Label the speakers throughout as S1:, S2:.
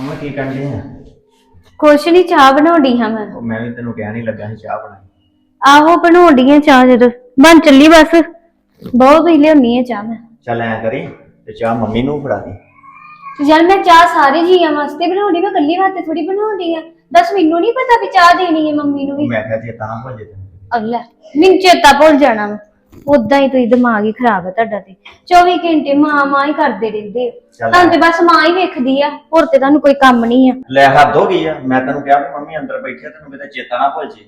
S1: ਹੁਣ ਕੀ ਕਰਦੇ ਆ?
S2: ਕੁਛ ਨਹੀਂ ਚਾਹ ਬਣਾਉਣੀ ਹਾਂ ਮੈਂ।
S1: ਉਹ ਮੈਂ ਵੀ ਤੈਨੂੰ ਕਹਿਣ ਹੀ ਲੱਗਾ ਸੀ ਚਾਹ ਬਣਾਈ
S2: ਆਹੋ ਬਣਾਉਣੀ ਆ ਚਾਹ ਜਦੋਂ। ਬਣ ਚੱਲੀ ਬਸ। ਬਹੁਤ ਹੀ ਲਿਆਉਣੀ ਆ ਚਾਹ ਮੈਂ।
S1: ਚੱਲ ਐ ਕਰੀ ਤੇ ਚਾਹ ਮੰਮੀ ਨੂੰ ਫੜਾ ਦੇ।
S2: ਤੇ ਯਾਰ ਮੈਂ ਚਾਹ ਸਾਰੇ ਜੀਆਂ ਵਾਸਤੇ ਬਣਾਉਣੀ ਮੈਂ ਇਕੱਲੀ ਵਾਸਤੇ ਥੋੜੀ ਬਣਾਉਣੀ ਆ। ਦੱਸ ਮੈਨੂੰ ਨਹੀਂ ਪਤਾ ਵੀ ਚਾਹ ਦੇਣੀ ਹੈ ਮੰਮੀ ਨੂੰ ਵੀ।
S1: ਮੈਂ ਕਿਹਾ ਨਾ ਭੁੱਲ ਜੇ ਤੈਨੂੰ।
S2: ਅਗਲਾ ਮੈਨੂੰ ਚੇਤਾ ਭੁੱਲ ਜਾਣਾ ਵਾ। ਉਦਾਂ ਹੀ ਤੁਸੀਂ ਦਿਮਾਗ ਹੀ ਖਰਾਬ ਹੈ ਤੁਹਾਡਾ ਤੇ। 24 ਘੰਟੇ ਮਾਂ ਮਾਂ ਹੀ ਕਰਦੇ ਰਹਿੰਦੇ ਹੋ
S1: ਚੱਲ।
S2: ਤੁਹਾਨੂੰ ਤੇ ਬਸ ਮਾਂ ਹੀ ਵੇਖਦੀ ਆ ਹੋਰ ਤੇ ਤੁਹਾਨੂੰ ਕੋਈ ਕੰਮ ਨਹੀਂ ਆ।
S1: ਲੈ ਹੱਦ ਹੋ ਗਈ ਆ। ਮੈਂ ਤੈਨੂੰ ਕਿਹਾ ਵੀ ਮੰਮੀ ਅੰਦਰ ਬੈਠੀ ਆ ਤੈਨੂੰ ਕਿਤੇ ਚੇਤਾ ਨਾ ਭੁੱਲ ਜੇ।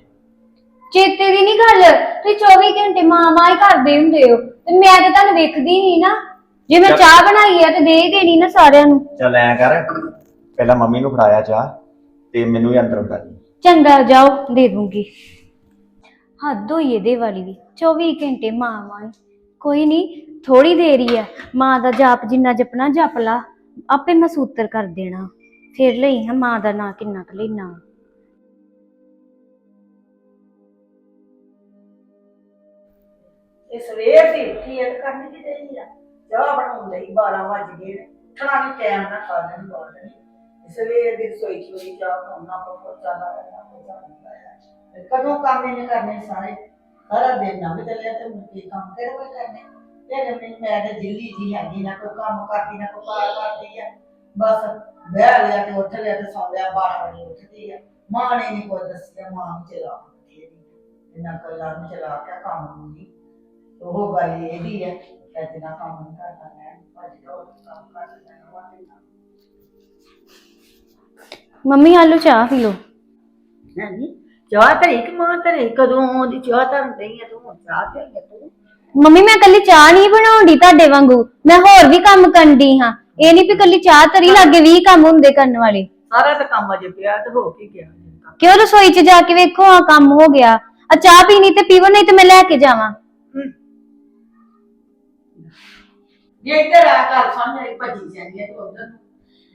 S2: ਚੇਤੇ ਦੀ ਨਹੀਂ ਗੱਲ। ਤੁਸੀਂ 24 ਘੰਟੇ ਮਾਂ ਮਾਂ ਹੀ ਕਰਦੇ ਹੁੰਦੇ ਹੋ। ਤੇ ਮੈਂ ਤੇ ਤੁਹਾਨੂੰ ਵੇਖਦੀ ਨਹੀਂ ਨਾ। ਜੇ ਮੈਂ। ਚਾਹ ਬਣਾਈ ਆ ਤੇ ਦੇ ਹੀ ਦੇਣੀ ਨਾ ਸਾਰਿਆਂ ਨੂੰ।
S1: ਚੱਲ ਐ ਕਰ। ਪਹਿਲਾਂ ਮੰਮੀ ਨੂੰ ਫੜਾਇਆ ਚਾਹ ਤੇ ਮੈਨੂੰ ਵੀ ਅੰਦਰ ਫੜਾ ਦੇ।
S2: ਚੰਗਾ ਜਾਓ ਦੇ ਦੂੰਗੀ। ਹੱਦ ਹੋਈ ਇਹਦੇ ਵਾਲੀ ਵੀ। 24 ਘੰਟੇ ਮਾਂ ਮਾਂ ਕੋਈ ਨਹੀਂ ਥੋੜੀ ਦੇਰ ਹੀ ਆ। ਮਾਂ ਦਾ ਜਾਪ ਜਿੰਨਾ ਜਪਣਾ, ਜਪ ਲਾ। ਆਪੇ ਮੈਂ ਸੂਤਰ ਕਰ ਦੇਣਾ। ਫਿਰ ਲਈ ਹਾਂ, ਮਾਂ ਦਾ ਨਾਂ ਕਿੰਨਾ ਕੁ ਲੈਣਾ
S3: ਇਹ ਸਵੇਰ ਦੀ ਉੱਠੀ ਹੈ ਤੇ ਕਰਨੀ ਕੀ ਆ ਚਾਹ ਬਣਾਉਣ ਲਈ 12 ਵਜ ਗਏ ਨੇ। ਖਾਣੀ ਟਾਈਮ ਨਾਲ ਖਾ ਲੈਣੀ ਬਾਅਦ ਸਵੇਰ ਦੀ ਰਸੋਈ ਚ ਚਾਹ ਬਣਾਉਣਾ ਪੋਚਾ ਲਾਉਣਾ ਪੋਚਾ ਲਾਉਣਾ ਕਦੋਂ ਕੰਮ ਇਹਨੇ ਕਰਨੇ ਸਾਰੇ ਸਾਰਾ ਦਿਨ ਨਾ ਚੱਲਿਆ ਤੇ ਮੁੱਕੀ ਕੰਮ ਕਿਹੜੇ ਕੋਈ ਕਰਨੇ ਇਹ ਮੈਨੂੰ ਮੈਂ ਤੇ ਜਿੱਲੀ ਜੀ ਹੈਗੀ ਨਾ ਕੋਈ ਕੰਮ ਕਰਦੀ ਨਾ ਕੋਈ ਕਾਰ ਕਰਦੀ ਆ ਬਸ ਬਹਿ ਲਿਆ ਤੇ ਉੱਠ ਲਿਆ ਤੇ ਸੌਂ ਲਿਆ 12 ਵਜੇ ਉੱਠਦੀ ਆ ਮਾਂ ਨੇ ਨਹੀਂ ਕੋਈ ਦੱਸਿਆ ਮਾਂ ਨੂੰ ਚਲਾ ਇਹਨਾਂ ਗੱਲਾਂ ਨੂੰ ਚਲਾ ਕੇ ਕੰਮ ਨੂੰ ਨਹੀਂ ਉਹ ਗੱਲ ਇਹਦੀ ਹੈ ਕਿ ਜਿੰਨਾ ਕੰਮ ਨਹੀਂ ਕਰਦਾ ਮੈਂ ਭੱਜ ਜਾਓ ਕੰਮ ਕਰ ਲੈਣਾ ਵਾ ਤੇ ਨਾ
S2: ਮੰਮੀ ਆਲੂ ਚਾਹ ਪੀ ਲਓ।
S3: ਹਾਂਜੀ। ਚਾਹ ਧਰੀ ਕਿ ਮਾਂ ਧਰੀ ਕਦੋਂ ਦੀ ਚਾਹ ਧਰਨ ਰਹੀ ਹੈ ਤੂੰ ਚਾਹ ਹੈ ਤੂੰ।
S2: ਮੰਮੀ ਮੈਂ ਕੱਲੀ ਚਾਹ ਨਹੀਂ ਬਣਾਉਂਦੀ ਤੁਹਾਡੇ ਵਾਂਗੂ। ਮੈਂ ਹੋਰ ਵੀ ਕੰਮ ਕਰਦੀ ਹਾਂ। ਇਹ ਨਹੀਂ ਵੀ ਕੱਲੀ ਚਾਹ ਤਰੀ ਲਾਗੇ 20 ਕੰਮ ਹੁੰਦੇ ਕਰਨ ਵਾਲੇ।
S3: ਸਾਰਾ ਤਾਂ ਕੰਮ ਅਜੇ ਪਿਆ ਤੇ ਹੋ ਕੀ ਗਿਆ? ਅਜੇ
S2: ਕਿਉਂ ਰਸੋਈ 'ਚ ਜਾ ਕੇ ਵੇਖੋ ਆ ਕੰਮ ਹੋ ਗਿਆ। ਆ ਚਾਹ ਪੀਣੀ ਤੇ ਪੀਵੋ ਨਹੀਂ ਤੇ ਮੈਂ ਲੈ ਕੇ ਜਾਵਾਂ।
S3: ਜੇ ਇੱਧਰ ਆ ਘਰ ਸਾਹਮਣੇ ਭੱਜੀ ਜਾਂਦੀ ਹੈ ਤੂੰ ਉਧਰ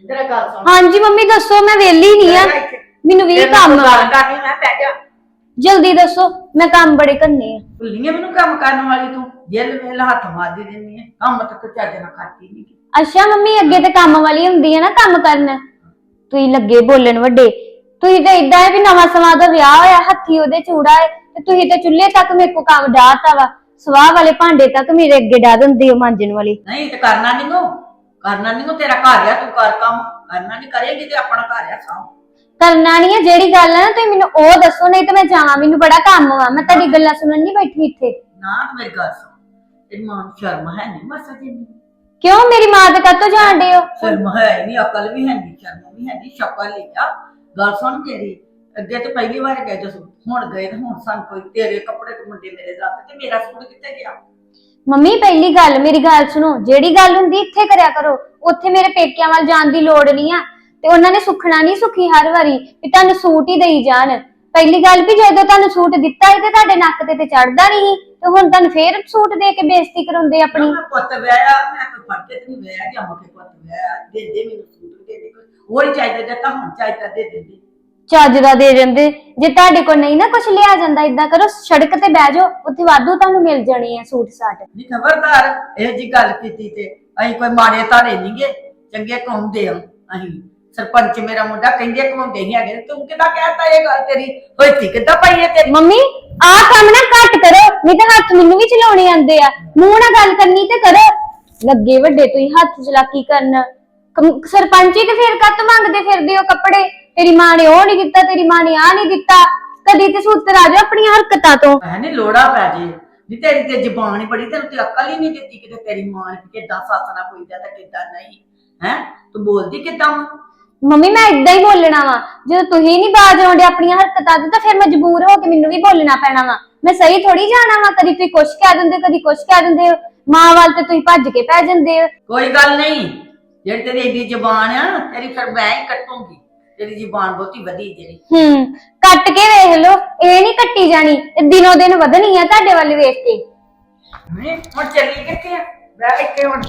S3: ਇੱਧਰ ਆ ਘਰ ਸਾਹਮਣੇ
S2: ਹਾਂਜੀ ਮੰਮੀ ਦੱਸੋ ਮੈਂ ਵਿਹਲੀ ਨਹੀਂ ਆ। ਮੈਨੂੰ ਵੀ ਕੰਮ ਆ
S3: ਗੱਲ ਕਰਨੀ ਮੈਂ ਪੈ ਜਾ।
S2: ਜਲਦੀ ਦੱਸੋ ਮੈਂ ਕੰਮ ਬੜੇ ਕਰਨੇ ਆ।
S3: ਭੁੱਲੀਆਂ ਮੈਨੂੰ ਕੰਮ ਕਰਨ ਵਾਲੀ ਤੂੰ। ਜੇਲ ਵੇਲ ਹੱਥ ਮਾਰਦੀ ਰਹਿੰਦੀ ਹੈ ਕੰਮ ਤਾਂ ਤੂੰ ਚੱਜ ਨਾਲ ਕਰਦੀ ਨਹੀਂ
S2: ਅੱਛਾ ਮੰਮੀ ਅੱਗੇ ਤੇ ਕੰਮ ਵਾਲੀ ਹੁੰਦੀ ਹੈ ਨਾ ਕੰਮ ਕਰਨ। ਤੁਸੀਂ ਲੱਗੇ ਬੋਲਣ ਵੱਡੇ। ਤੁਸੀਂ ਤਾਂ ਇਦਾਂ ਹੈ ਵੀ ਨਵਾਂ ਸਮਾਂ ਦਾ ਵਿਆਹ ਹੋਇਆ ਹੱਥੀ ਉਹਦੇ ਚੂੜਾ ਹੈ ਤੇ ਤੁਸੀਂ ਤਾਂ ਚੁੱਲ੍ਹੇ ਤੱਕ ਮੇਰੇ ਕੋ ਕੰਮ ਡਾਹਤਾ ਵਾ। ਸਵਾਹ ਵਾਲੇ ਭਾਂਡੇ ਤੱਕ ਮੇਰੇ ਅੱਗੇ ਡਾ ਦਿੰਦੇ ਹੋ ਮਾਂਜਣ ਵਾਲੀ।
S3: ਨਹੀਂ ਤੇ ਕਰਨਾ ਨਹੀਂ ਨੂੰ ਕਰਨਾ ਨਹੀਂ ਨੂੰ ਤੇਰਾ ਘਰ ਆ ਤੂੰ ਕਰ ਕੰਮ। ਕਰਨਾ ਨਹੀਂ ਕਰੇਗੀ ਤੇ ਆਪਣਾ ਘਰ ਆ ਸਾਂ
S2: ਕਰਨਾ ਨਹੀਂ ਹੈ ਜਿਹੜੀ ਗੱਲ ਹੈ ਨਾ ਤੁਸੀਂ ਮੈਨੂੰ ਉਹ ਦੱਸੋ ਨਹੀਂ ਤੇ ਮੈਂ ਜਾਵਾਂ ਮੈਨੂੰ ਬੜਾ ਕੰਮ ਵਾ ਮੈਂ ਤੁਹਾਡੀ ਗੱਲਾਂ ਸੁਣਨ ਨਹੀਂ ਬੈਠੀ ਇੱਥੇ।
S3: ਨਾ ਤੂੰ ਮੇਰੀ ਗੱਲ ਸੁਣ। ਤੇਰੀ ਮਾਂ ਨੂੰ ਸ਼ਰਮ ਹੈ ਨਹੀਂ ਮਸਾ ਜੀ
S2: ਕਿਉਂ? ਮੇਰੀ ਮਾਂ ਦੇ ਕਾਤੋਂ ਜਾਣਦੇ ਹੋ?
S3: ਸ਼ਰਮ ਹੈ ਨਹੀਂ ਅਕਲ ਵੀ ਹੈ ਨਹੀਂ ਸ਼ਰਮ ਵੀ ਹੈ ਨਹੀਂ ਸ਼ਕਲ ਲਈ ਆ। ਗੱਲ ਸੁਣ ਮੇਰੀ ਅੱਗੇ ਤੇ ਪਹਿਲੀ ਵਾਰ ਗਏ ਜਸ ਹੁਣ ਗਏ ਤੇ ਹੁਣ ਸਾਨੂੰ ਕੋਈ ਤੇਰੇ ਕੱਪੜੇ ਤੇ ਮੁੰਡੇ ਮੇਰੇ ਦਾ ਤੇ ਮੇਰਾ ਸੂਟ ਕਿੱਥੇ ਗਿਆ?
S2: ਮੰਮੀ ਪਹਿਲੀ ਗੱਲ ਮੇਰੀ ਗੱਲ ਸੁਣੋ ਜਿਹੜੀ ਗੱਲ ਹੁੰਦੀ ਇੱਥੇ ਕਰਿਆ ਕਰੋ ਉੱਥੇ ਮੇਰੇ ਪੇਕਿਆਂ ਵੱਲ ਜਾਣ ਦੀ ਲੋੜ ਨਹੀਂ ਆ। ਤੇ ਉਹਨਾਂ ਨੇ ਸੁਖਣਾ ਨਹੀਂ ਸੁਖੀ ਹਰ ਵਾਰੀ ਵੀ ਤੁਹਾਨੂੰ ਸੂਟ ਹੀ ਦੇਈ ਜਾਣ। ਪਹਿਲੀ ਗੱਲ ਵੀ ਜਦੋਂ ਤੁਹਾਨੂੰ ਸੂਟ ਦਿੱਤਾ ਸੀ ਤੇ ਤੁਹਾਡੇ ਨੱਕ ਤੇ ਤੇ ਚੜਦਾ ਨਹੀਂ ਸੀ, ਤੇ ਹੁਣ ਤੁਹਾਨੂੰ ਫੇਰ ਸੂਟ ਦੇ ਕੇ ਬੇਇੱਜ਼ਤੀ ਕਰਾਉਂਦੇ ਆਪਣੀ।
S3: ਮੈਂ ਪੁੱਤ ਵਿਆਹਿਆ ਮੈਂ ਕੋਈ ਫੜ ਕੇ ਤੇ ਨਹੀਂ ਵਿਆਹਿਆ ਕਿ ਅਮਕੇ ਪੁੱਤ ਵਿਆਹਿਆ ਦੇ ਦੇ ਮੈਨੂੰ ਸੂਟ ਦੇ ਦੇ ਕੋਈ। ਹੋਰ ਹੀ ਚਾਹੀਦਾ ਜੇ ਤਾਂ ਹੁਣ ਚਾਹੀਦਾ ਦੇ ਦੇ ਦੇ।
S2: ਚੱਜ ਦਾ ਦੇ ਜਾਂਦੇ ਜੇ ਤੁਹਾਡੇ ਕੋਲ ਨਹੀਂ ਨਾ ਕੁਝ ਲਿਆ ਜਾਂਦਾ ਇਦਾਂ ਕਰੋ ਸੜਕ ਤੇ ਬਹਿ ਜਾਓ ਉੱਥੇ ਵਾਧੂ ਤੁਹਾਨੂੰ ਮਿਲ ਜਾਣੇ ਆ ਸੂਟ ਸਾਟ।
S3: ਨਹੀਂ ਖਬਰਦਾਰ ਇਹ ਜੀ ਗੱਲ ਕੀਤੀ ਤੇ ਅਸੀਂ ਕੋਈ ਮਾੜੇ ਧਾਰੇ ਨਹੀਂਗੇ ਚੰਗੇ ਕਹਾਉਂਦੇ ਆ ਅਸੀਂ। ਸਰਪੰਚ ਮੇਰਾ ਮੁੰਡਾ ਕਹਿੰਦੇ ਕਹਾਉਂਦੇ ਹੀ ਹੈਗੇ ਤੂੰ ਕਿਦਾਂ ਕਹਿਤਾ ਇਹ ਗੱਲ ਤੇਰੀ? ਹੋਈ ਕਿਦਾਂ ਪਈ ਹੈ ਤੇਰੀ?
S2: ਮੰਮੀ ਆਹ ਕੰਮ ਨਾ ਘੱਟ ਕਰੋ ਨਹੀਂ ਤਾਂ ਹੱਥ ਮੈਨੂੰ ਵੀ ਚਲਾਉਣੇ ਆਉਂਦੇ ਆ। ਮੂੰਹ ਨਾਲ ਗੱਲ ਕਰਨੀ ਤੇ ਕਰੋ। ਲੱਗੇ ਵੱਡੇ ਤੁਸੀਂ ਹੱਥ ਚਲਾਕੀ ਕਰਨ। ਕਮ- ਸਰਪੰਚੀ ਤੇ ਫੇਰ ਕੱਤ ਮੰਗਦੇ ਫਿਰਦੇ ਹੋ ਕੱਪੜੇ। ਤੇਰੀ ਮਾਂ ਨੇ ਉਹ ਨਹੀਂ ਦਿੱਤਾ ਤੇਰੀ ਮਾਂ ਨੇ ਆ ਨਹੀਂ ਦਿੱਤਾ। ਕਦੀ ਤੇ ਸੂਤਰ ਆ ਜਾ ਆਪਣੀਆਂ ਹਰਕਤਾਂ ਤੋਂ।
S3: ਮੈਂ ਨਹੀਂ ਲੋੜਾ ਪੈ ਜੇ। ਨਹੀਂ ਤੇਰੀ ਤੇ ਜ਼ਬਾਨ ਹੀ ਬੜੀ ਤੈਨੂੰ ਤੇ ਅਕਲ ਹੀ ਨਹੀਂ ਦਿੱਤੀ ਕਿਤੇ ਤੇਰੀ ਮਾਂ ਨੇ ਵੀ ਕਿੱਦਾਂ ਸੱਸ ਨਾਲ ਕੋਈ ਦਾ ਤਾਂ ਕਿੱਦਾਂ ਨਹੀਂ। ਹੈ? ਤੂੰ ਬੋਲਦੀ ਕਿੱਦਾਂ ਵਾਂ?
S2: ਮੰਮੀ ਮੈਂ ਇਦਾਂ ਹੀ ਬੋਲਣਾ ਵਾ। ਜਦੋਂ ਤੁਸੀਂ ਨਹੀਂ ਬਾਜ ਆਉਂਦੇ ਆਪਣੀਆਂ ਹਰਕਤਾਂ ਤੋਂ ਤਾਂ ਫਿਰ ਮਜਬੂਰ ਹੋ ਕੇ ਮੈਨੂੰ ਵੀ ਬੋਲਣਾ ਪੈਣਾ ਵਾ। ਮੈਂ ਸਹੀ ਥੋੜੀ ਜਾਣਾ ਵਾ ਕਦੀ ਤੁਸੀਂ ਕੁਛ ਕਹਿ ਦਿੰਦੇ ਕਦੀ ਕੁਛ ਕਹਿ ਦਿੰਦੇ ਹੋ। ਮਾਂ ਵੱਲ ਤੇ ਤੁਸੀਂ ਭੱਜ ਕੇ ਪੈ ਜਾਂਦੇ ਹੋ।
S3: ਕੋਈ ਗੱਲ ਨਹੀਂ। ਜਿਹੜੀ ਤੇਰੀ ਏਡੀ ਜ਼ਬਾਨ ਆ ਤੇਰੀ ਫਿਰ ਮੈਂ ਹੀ ਕੱਟੂੰਗੀ। ਤੇਰੀ ਜ਼ਬਾਨ ਬਹੁਤੀ ਵਧੀ ਜਿਹੜੀ
S2: ਹੂੰ ਕੱਟ ਕੇ ਵੇਖ ਲਓ। ਇਹ ਨਹੀਂ ਕੱਟੀ ਜਾਣੀ ਇਹ ਦਿਨੋ ਦਿਨ ਵਧਣੀ ਆ ਤੁਹਾਡੇ ਵੱਲ ਵੇਖ ਕੇ।
S3: ਨਹੀਂ ਹੁਣ ਚੱਲੀ ਕਿੱਥੇ ਆ? ਬਹਿ ਇੱਥੇ ਹੁਣ।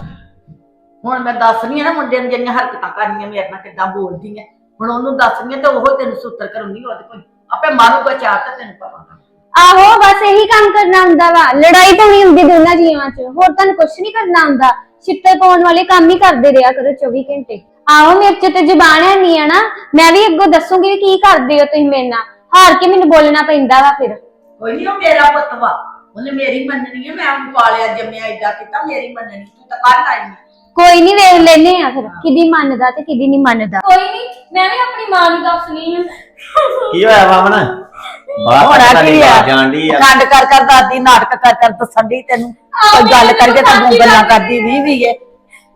S3: ਹੁਣ ਮੈਂ ਦੱਸਣੀ ਆ ਨਾ ਮੁੰਡੇ ਨੂੰ ਜਿਹੜੀਆਂ ਹਰਕਤਾਂ ਕਰਨੀਆਂ ਮੇਰੇ ਨਾਲ ਕਿੱਦਾਂ ਬੋਲਦੀ ਐ ਹੁਣ ਉਹਨੂੰ ਦੱਸਣੀ ਆ ਤੇ ਉਹ ਤੈਨੂੰ ਸੂਤਰ ਕਰਾਉਂਦੀ ਉਹਦੇ ਕੋਲ ਆਪੇ ਮਾਰੂਗਾ ਚਾਰ ਤਾਂ ਤੈਨੂੰ ਪਤਾ ਲੱਗ
S2: ਆਹੋ ਬਸ ਇਹੀ ਕੰਮ ਕਰਨਾ ਹੁੰਦਾ ਵਾ। ਲੜਾਈ ਤਾਂ ਨਹੀਂ ਹੁੰਦੀ ਦੋਨਾਂ ਜੀਵਾਂ 'ਚ। ਹੋਰ ਤੁਹਾਨੂੰ ਕੁਛ ਨਹੀਂ ਕਰਨਾ ਹੁੰਦਾ। ਛਿੱਟੇ ਪਾਉਣ ਵਾਲੇ ਕੰਮ ਹੀ ਕਰਦੇ ਰਿਹਾ ਕਰੋ 24 ਘੰਟੇ। ਆਹੋ ਮੇਰੇ ਚ ਤੇ ਜ਼ਬਾਨ ਹੈ ਨਹੀਂ ਆ ਨਾ। ਮੈਂ ਵੀ ਅੱਗੋਂ ਦੱਸੂਗੀ ਵੀ ਕੀ ਕਰਦੇ ਹੋ ਤੁਸੀਂ ਮੇਰੇ ਨਾਲ। ਹਾਰ ਕੇ ਮੈਨੂੰ ਬੋਲਣਾ ਪੈਂਦਾ ਵਾ ਫਿਰ।
S3: ਕੋਈ ਨਹੀਂ ਉਹ ਮੇਰਾ ਪੁੱਤ ਵਾ। ਉਹਨੇ ਮੇਰੀ ਮੰਨਣੀ ਹੈ ਮੈਂ ਉਹਨੂੰ ਪਾਲਿਆ ਜੰਮਿਆ ਏਡਾ ਕੀਤਾ ਮੇਰੀ ਮੰਨਣੀ। ਤੂੰ ਤਾਂ ਕਰ ਲਾਈ
S2: ਕੋਈ ਨਹੀਂ ਵੇਖ ਲੈਨੇ ਆ ਫਿਰ ਕਿਦੀ ਮੰਨਦਾ ਤੇ ਕਿਦੀ ਨਹੀਂ ਮੰਨਦਾ। ਕੋਈ ਨਹੀਂ ਮੈਂ ਵੀ ਆਪਣੀ ਮਾਂ ਨੂੰ ਦੱਸਣੀ ਆ
S1: ਕੀ ਹੋਇਆ ਵਾਮਨ? ਬਾਹਰ
S3: ਹੋਣਾ ਕੀ ਆ?
S1: ਜਾਂਦੀ ਆ।
S3: ਖੰਡ ਕਰ ਕਰ ਦਾਦੀ ਨਾਟਕ ਕਰ ਕਰ ਦੱਸਣ ਦੀ ਤੈਨੂੰ। ਕੋਈ ਗੱਲ ਕਰਕੇ ਤਾਂ
S2: ਤਾਂ
S3: ਗੱਲਾਂ ਕਰਦੀ ਵੀ ਵੀ ਏ।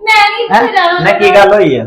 S2: ਮੈਂ ਨਹੀਂ? ਇੱਥੇ ਰਹਿਣਾ
S1: ਨਾ ਕੀ ਗੱਲ ਹੋਈ ਆ?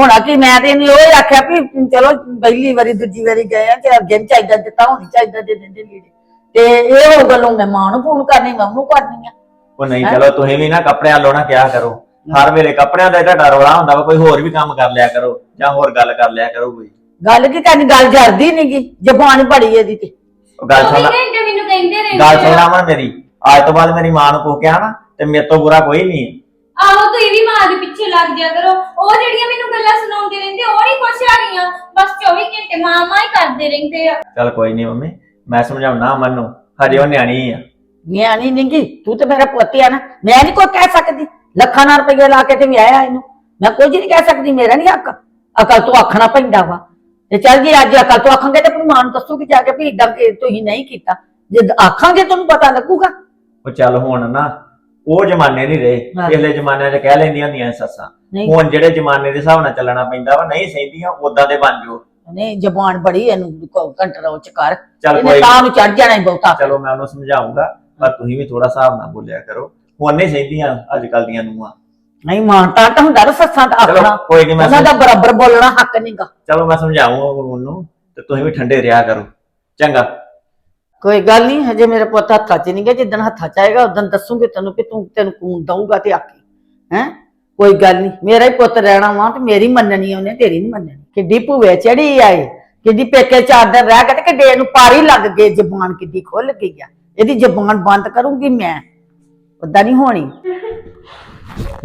S3: ਹੋਣਾ ਕਿ ਮੈਂ ਤੇ ਇਹਨੂੰ ਉਹ ਆਖਿਆ ਵੀ ਚਲੋ ਪਹਿਲੀ ਵਾਰੀ ਦੂਜੀ ਵਾਰੀ ਗਏ ਆ ਤੇ ਅੱਗੇ ਨੀ ਚਾਹੀਦਾ ਦਿੱਤਾ ਹੋਣੀ ਚਾਹੀਦਾ ਦੇ ਦਿੰਦੇ ਲੀੜੇ। ਤੇ ਇਹ ਹੋ ਗੱਲੋਂ ਮੈਂ ਮਾਂ ਨੂੰ ਫੋਨ ਕਰਨੀ ਮੈਂ ਉਹਨੂੰ ਕਰਨੀ ਆ।
S1: ਉਹ ਨਹੀਂ ਚਲੋ ਤੁਸੀਂ ਵੀ ਨਾ ਕੱਪੜਿਆਂ ਲੋਣਾ ਕਿਆ ਕਰੋ। ਹਰ ਵੇਲੇ ਕੱਪੜਿਆਂ ਦਾ ਤੁਹਾਡਾ ਰੌਲਾ ਹੁੰਦਾ ਵਾ ਕੋਈ ਹੋਰ ਵੀ ਕੰਮ ਕਰ ਲਿਆ ਕਰੋ ਜਾਂ ਹੋਰ ਗੱਲ ਕਰ ਲਿਆ ਕਰੋ ਕੋਈ।
S3: ਗੱਲ ਕੀ ਕਰਨੀ ਗੱਲ ਜਰਦੀ ਨਹੀਂਗੀ ਜ਼ਬਾਨ ਬੜੀ ਇਹਦੀ ਤੇ।
S1: ਉਹ ਗੱਲ ਸੁਣ
S2: ਘੰਟੇ ਮੈਨੂੰ ਕਹਿੰਦੇ ਰਹਿੰਦੇ
S1: ਗੱਲ
S2: ਆ।
S1: ਸੁਣ ਲਾ ਅਮਨ ਮੇਰੀ ਅੱਜ ਤੋਂ ਬਾਅਦ ਮੇਰੀ ਮਾਂ ਨੂੰ ਕੋ ਕਿਹਾ ਨਾ ਤੇ ਮੇਰੇ ਤੋਂ ਬੁਰਾ ਕੋਈ ਨਹੀਂ ਹੈ।
S2: ਆਹੋ ਤੁਸੀਂ ਵੀ ਮਾਂ ਦੇ ਪਿੱਛੇ ਲੱਗ ਜਾ ਕਰੋ। ਉਹ ਜਿਹੜੀਆਂ ਮੈਨੂੰ ਗੱਲਾਂ ਸੁਣਾਉਂਦੇ ਰਹਿੰਦੇ ਉਹ ਨਹੀਂ ਕੁਛ ਹੈਗੀਆਂ। ਬਸ 24 ਘੰਟੇ ਮਾਂ ਮਾਂ ਹੀ ਕਰਦੇ ਰਹਿੰਦੇ ਆ।
S1: ਚੱਲ ਕੋਈ ਨਹੀਂ ਮੰਮੀ ਮੈਂ ਸਮਝਾਉਣਾ ਅਮਨ ਨੂੰ ਹਜੇ ਉਹ ਨਿਆਣੀ ਆ।
S3: ਨਿਆਣੀ ਨਹੀਂਗੀ ਤੂੰ ਤੇ ਮੇਰਾ ਪੁੱਤ ਆ ਨਾ ਮੈਂ ਨਹੀਂ ਕੋਈ ਕਹਿ ਸਕਦੀ। ਲੱਖਾਂ ਨਾਲ ਰੁਪਏ ਲਾ ਕੇ ਤੇ ਵਿਆਹਿਆ ਇਹਨੂੰ। ਮੈਂ ਕੁਝ ਨਹੀਂ ਕਹਿ ਸਕਦੀ ਮੇਰਾ ਨਹੀਂ ਹੱਕ। ਅਕਲ ਤੋਂ ਆਖਣਾ ਪੈਂਦਾ ਵਾ। ਤੇ ਚੱਲ ਜੇ ਅੱਜ ਅਕਲ ਤੋਂ ਆਖਾਂਗੇ ਤੇ ਆਪਣੀ ਮਾਂ ਨੂੰ ਦੱਸੂਗੀ ਜਾ ਕੇ ਵੀ ਇਦਾਂ ਕਿ ਤੁਸੀਂ ਨਹੀਂ ਕੀਤਾ। ਜੇ ਆਖਾਂਗੇ ਤੁਹਾਨੂੰ ਪਤਾ ਲੱਗੂਗਾ।
S1: ਉਹ ਚੱਲ ਹੁਣ ਨਾ ਉਹ ਜ਼ਮਾਨੇ ਨਹੀਂ ਰਹੇ।
S3: ਹਾਂ।
S1: ਪਿਛਲੇ ਜ਼ਮਾਨਿਆਂ 'ਚ ਕਹਿ ਲੈਂਦੀਆਂ ਹੁੰਦੀਆਂ ਸੀ ਸੱਸਾਂ।
S3: ਨਹੀਂ।
S1: ਹੁਣ ਜਿਹੜੇ ਜ਼ਮਾਨੇ ਦੇ ਹਿਸਾਬ ਨਾਲ ਚੱਲਣਾ ਪੈਂਦਾ ਵਾ ਨਹੀਂ ਸਹਿੰਦੀਆਂ ਉਦਾਂ ਦੇ ਬਣ ਜਾਓ।
S3: ਨਹੀਂ ਜ਼ਬਾਨ ਬੜੀ ਇਹਨੂੰ ਕੰਟਰੋਲ ਚ ਕਰ।
S1: ਚੱਲ
S3: ਇਹਨੇ
S1: ਕੋਈ
S3: ਤਾਂ ਨੂੰ। ਚੜ ਜਾਣਾ ਹੀ ਬਹੁਤਾ।
S1: ਚਲੋ ਮੈਂ ਉਹਨੂੰ ਸਮਝਾਉਂਗਾ ਪਰ ਤੁਸੀਂ ਵੀ ਥੋੜਾ ਹਿਸਾਬ ਨਾਲ ਬੋਲਿਆ ਕਰੋ। ਨਹੀਂ ਸਹਿੰਦੀਆਂ ਅੱਜ ਕੱਲ ਦੀਆਂ ਨੂੰਆਂ
S3: ਨਹੀਂ ਮਾਨਤਾ ਤਾਂ ਹੁੰਦਾ ਨਾ ਸੱਸਾਂ ਦਾ
S1: ਚਲੋ
S3: ਆਖਣਾ
S1: ਕੋਈ ਨਹੀਂ ਮੈਂ
S3: ਉਹਨਾਂ ਦਾ ਬਰਾਬਰ ਬੋਲਣਾ ਹੱਕ ਨਹੀਂਗਾ
S1: ਚਲੋ ਮੈਂ ਸਮਝਾਉਂਗਾ ਉਹਨੂੰ ਤੇ ਤੁਸੀਂ ਵੀ ਠੰਡੇ ਰਿਹਾ ਕਰੋ। ਚੰਗਾ।
S3: ਕੋਈ ਗੱਲ ਨਹੀਂ ਹਜੇ ਮੇਰੇ ਪੁੱਤ ਹੱਥਾਂ 'ਚ ਨਹੀਂ ਗਿਆ ਜਿੱਦਣ ਹੱਥਾਂ 'ਚ ਆਏਗਾ ਉਦੋਂ ਦੱਸੂਗੇ ਤੈਨੂੰ ਕਿ ਤੂੰ ਤੈਨੂੰ ਕੂਨ ਦਊਗਾ ਤੇ ਆਖੀ ਹੈ? ਕੋਈ ਗੱਲ ਨਹੀਂ ਮੇਰਾ ਹੀ ਪੁੱਤ ਰਹਿਣਾ ਵਾ ਤੇ ਮੇਰੀ ਮੰਨਣੀ ਆ ਉਹਨੇ ਤੇਰੀ ਨਹੀਂ ਮੰਨਣੀ। ਕਿੱਡੀ ਭੂਵੇ ਚੜੀ ਆਏ ਕਿੱਡੀ ਪੇਕੇ ਚਾਰ ਦਿਨ ਰਹਿ ਕੇ ਤੇ ਕਿੱਡੇ ਨੂੰ ਪਾਰੀ ਲੱਗ ਗਏ ਜ਼ਬਾਨ ਕਿੱਡੀ ਖੁੱਲ ਗਈ ਆ। ਇਹਦੀ ਜ਼ਬਾਨ ਬੰਦ ਕਰੂੰਗੀ ਮੈਂ। ਉਦਾਂ ਨਹੀਂ ਹੋਣੀ।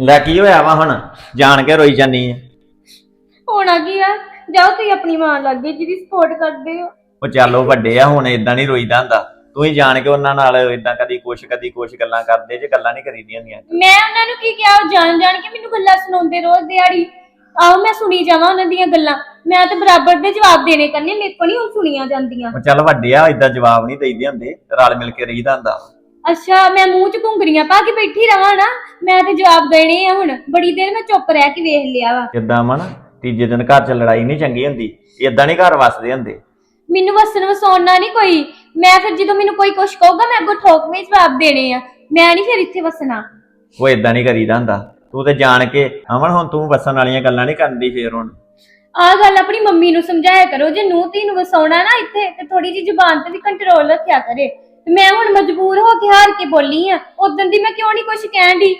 S1: ਲੈ ਕੀ ਹੋਇਆ ਵਾ ਹੁਣ? ਜਾਣ ਕੇ ਰੋਈ ਜਾਨੀ ਆ।
S2: ਹੋਣਾ ਕੀ ਆ? ਜਾਓ ਤੁਸੀਂ ਆਪਣੀ ਮਾਂ ਲੱਗੇ ਜਿਹਦੀ ਸਪੋਰਟ ਕਰਦੇ ਹੋ।
S1: ਉਹ ਚੱਲੋ ਵੱਡੇ ਆ ਹੁਣ ਇਦਾਂ ਨਹੀਂ ਰੋਈਦਾ ਹੁੰਦਾ। ਤੂੰ ਹੀ ਜਾਣ ਕੇ ਉਹਨਾਂ ਨਾਲ ਇਦਾਂ ਕਦੀ ਕੁਛ ਕਦੀ ਕੁਛ ਗੱਲਾਂ ਕਰਦੇ ਜੇ ਗੱਲਾਂ ਨਹੀਂ ਕਰੀਦੀਆਂ ਹੁੰਦੀਆਂ।
S2: ਮੈਂ ਉਹਨਾਂ ਨੂੰ ਕੀ ਕਿਹਾ? ਉਹ ਜਾਣ ਜਾਣ ਕੇ ਮੈਨੂੰ ਗੱਲਾਂ ਸੁਣਾਉਂਦੇ ਰੋਜ਼ ਦਿਹਾੜੀ। ਆਹੋ ਮੈਂ ਸੁਣੀ ਜਾਵਾਂ ਉਹਨਾਂ ਦੀਆਂ ਗੱਲਾਂ। ਮੈਂ ਤੇ ਬਰਾਬਰ ਦੇ ਜਵਾਬ ਦੇਣੇ ਕਰਨੇ ਮੇਰੇ ਕੋਲ ਨਹੀਂ ਹੁਣ ਸੁਣੀਆਂ ਜਾਂਦੀਆਂ।
S1: ਉਹ ਚੱਲ ਵੱਡੇ ਆ ਇਦਾਂ ਜਵਾਬ ਨਹੀਂ ਦੇਈਦੇ ਹੁੰਦੇ। ਰਲ ਮਿਲ ਕੇ ਰਹੀਦਾ ਹੁੰਦਾ।
S2: ਅੱਛਾ ਮੈਂ ਮੂੰਹ 'ਚ ਘੁੰਗਰੀਆਂ ਪਾ ਕੇ ਬੈਠੀ ਰਵਾਂ ਨਾ ਮੈਂ ਤੇ ਜਵਾਬ ਦੇਣੇ ਆ ਹੁਣ। ਬੜੀ ਦੇਰ ਮੈਂ ਚੁੱਪ ਰਹਿ ਕੇ ਵੇਖ ਲਿਆ ਵਾ।
S1: ਕਿੱਦਾਂ ਮਨ ਤੀਜੇ ਦਿਨ ਘਰ 'ਚ ਲੜਾਈ ਨਹੀਂ ਚੰਗੀ ਹੁੰਦੀ। ਇਦਾਂ ਨਹੀਂ ਘਰ ਵਸਦੇ ਹੁੰਦੇ।
S2: ਮੈਨੂੰ ਵਸਣ ਵਸਾਉਣਾ ਨਹੀਂ ਕੋਈ। ਮੈਂ ਫਿਰ ਜਦੋਂ ਮੈਨੂੰ ਕੋਈ ਕੁਛ ਕਹੂਗਾ ਮੈਂ ਅੱਗੋਂ ਠੋਕਵੇਂ ਜਵਾਬ ਦੇਣੇ ਆ। ਮੈਂ ਨਹੀਂ ਫਿਰ ਇੱਥੇ ਵਸਣਾ।
S1: ਉਹ ਇਦਾਂ ਨਹੀਂ ਕਰੀਦਾ ਹੁੰਦਾ। ਤੂੰ ਤੇ ਜਾਣ ਕੇ ਅਮਨ ਹੁਣ ਤੂੰ ਵਸਣ ਵਾਲੀਆਂ ਗੱਲਾਂ ਨਹੀਂ ਕਰਦੀ ਫੇਰ ਹੁਣ।
S2: ਆਹ ਗੱਲ ਆਪਣੀ ਮੰਮੀ ਨੂੰ ਸਮਝਾਇਆ ਕਰੋ। ਜੇ ਨੂੰ ਧੀ ਨੂੰ ਵਸਾਉਣਾ ਨਾ ਇੱਥੇ ਤੇ ਥੋੜੀ ਜਿਹੀ ਜ਼ੁਬਾਨ ਤੇ ਵੀ ਕੰਟਰੋਲ ਰੱਖਿਆ ਕਰੇ। ਤੇ ਮੈਂ ਹੁਣ ਮਜਬੂਰ ਹੋ ਕੇ ਹਾਰ ਕੇ ਬੋਲੀ ਆ। ਉਦੋਂ ਦੀ ਮੈਂ ਕਿਉਂ ਨਹੀਂ ਕੁਛ ਕਹਿਣ ਦੀ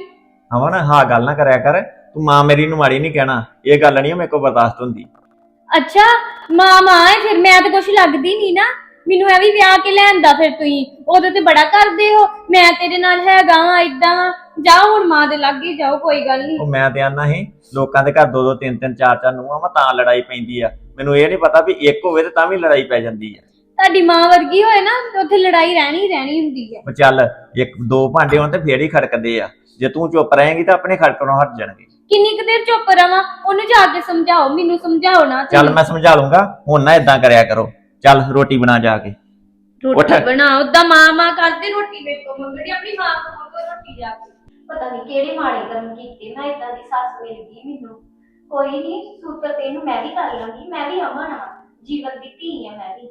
S1: ਅਮਨ ਹਾਂ ਗੱਲ ਨਾ ਕਰਿਆ ਕਰ। ਤੂੰ ਮਾਂ ਮੇਰੀ ਨੂੰ ਮਾੜੀ ਨਹੀਂ ਕਹਿਣਾ। ਇਹ ਗੱਲ ਨਹੀਂ ਮੇਰੇ ਕੋਲ ਬਰਦਾਸ਼ਤ ਹੁੰਦੀ।
S2: ਅੱਛਾ ਮਾਂ ਮਾਂ ਹੈ ਫਿਰ। ਮੈਂ ਤਾਂ ਕੁਛ ਲੱਗਦੀ ਨਹੀਂ ਨਾ। ਮੈਨੂੰ ਐ ਵੀ ਵਿਆਹ ਕੇ ਲੈਂਦਾ ਫਿਰ ਤੁਸੀਂ। ਉਦੋਂ ਤੇ ਬੜਾ ਕਰਦੇ ਹੋ। ਮੈਂ ਤੇਰੇ ਨਾਲ ਹੈਗਾ ਵਾਂ ਇਦਾਂ ਵਾਂ। ਜਾਓ ਹੁਣ ਮਾਂ ਦੇ ਲਾਗੇ ਜਾਓ ਕੋਈ ਗੱਲ ਨਹੀਂ
S1: ਉਹ ਮੈਂ ਤੇ ਆਨਾ ਸੀ ਲੋਕਾਂ ਦੇ ਘਰ ਦੋ ਦੋ ਤਿੰਨ ਤਿੰਨ ਚਾਰ ਚਾਰ ਨੂੰਹਾਂ ਵਾ ਤਾਂ ਲੜਾਈ ਪੈਂਦੀ ਆ। ਮੈਨੂੰ ਇਹ ਨਹੀਂ ਪਤਾ ਵੀ ਇੱਕ ਹੋਵੇ ਤੇ ਤਾਂ ਵੀ ਲੜਾਈ ਪੈ ਜਾਂਦੀ ਆ।
S2: ਤੁਹਾਡੀ ਮਾਂ ਵਰਗੀ ਹੋਏ ਨਾ ਤੇ ਉੱਥੇ ਲੜਾਈ ਰਹਿਣੀ ਰਹਿਣੀ ਹੁੰਦੀ ਹੈ।
S1: ਉਹ ਚੱਲ ਇੱਕ ਦੋ ਭਾਂਡੇ ਹੋਣ ਤੇ ਫੇਰ ਹੀ ਖੜਕਦੇ ਆ। ਜੇ ਤੂੰ ਚੁੱਪ ਰਹੇਂਗੀ ਤਾਂ ਆਪਣੇ ਖੜਕਣੋਂ ਹਟ ਜਾਣਗੇ।
S2: ਕਿੰਨੀ ਕੁ ਦੇਰ ਚੁੱਪ ਰਵਾਂ? ਉਹਨੂੰ ਜਾ ਕੇ ਸਮਝਾਓ ਮੈਨੂੰ ਸਮਝਾਓ ਨਾ
S1: ਚੱਲ ਮੈਂ ਸਮਝਾ ਲੂੰਗਾ ਹੁਣ ਨਾ ਇਦਾਂ ਕਰਿਆ ਕਰੋ। ਚੱਲ ਰੋਟੀ ਬਣਾ ਜਾ ਕੇ।
S2: ਰੋਟੀ
S1: ਉੱਠ।
S2: ਬਣਾ ਉਦਾਂ ਮਾਂ ਮਾਂ ਕਰਦੇ ਰੋਟੀ ਮੇਰੇ ਤੋਂ ਮੰਗਣੀ ਆਪਣੀ ਮਾਂ ਤੋਂ ਮੰਗੋ ਰੋਟੀ ਜਾ ਕੇ।
S4: ਪਤਾ ਨਹੀਂ ਕਿਹੜੇ ਮਾੜੇ ਕਰਮ ਕੀਤੇ ਨਾ ਇਦਾਂ ਦੀ ਸੱਸ ਮਿਲ ਗਈ ਮੈਨੂੰ। ਕੋਈ ਨਹੀਂ ਸੂਤਰ ਤੇ ਇਹਨੂੰ ਮੈਂ ਵੀ ਕਰ ਲਾਂਗੀ ਮੈਂ ਵੀ ਅਮਨ ਆ ਜੀਵਨ ਦੀ ਧੀ ਆ ਮੈਂ ਵੀ।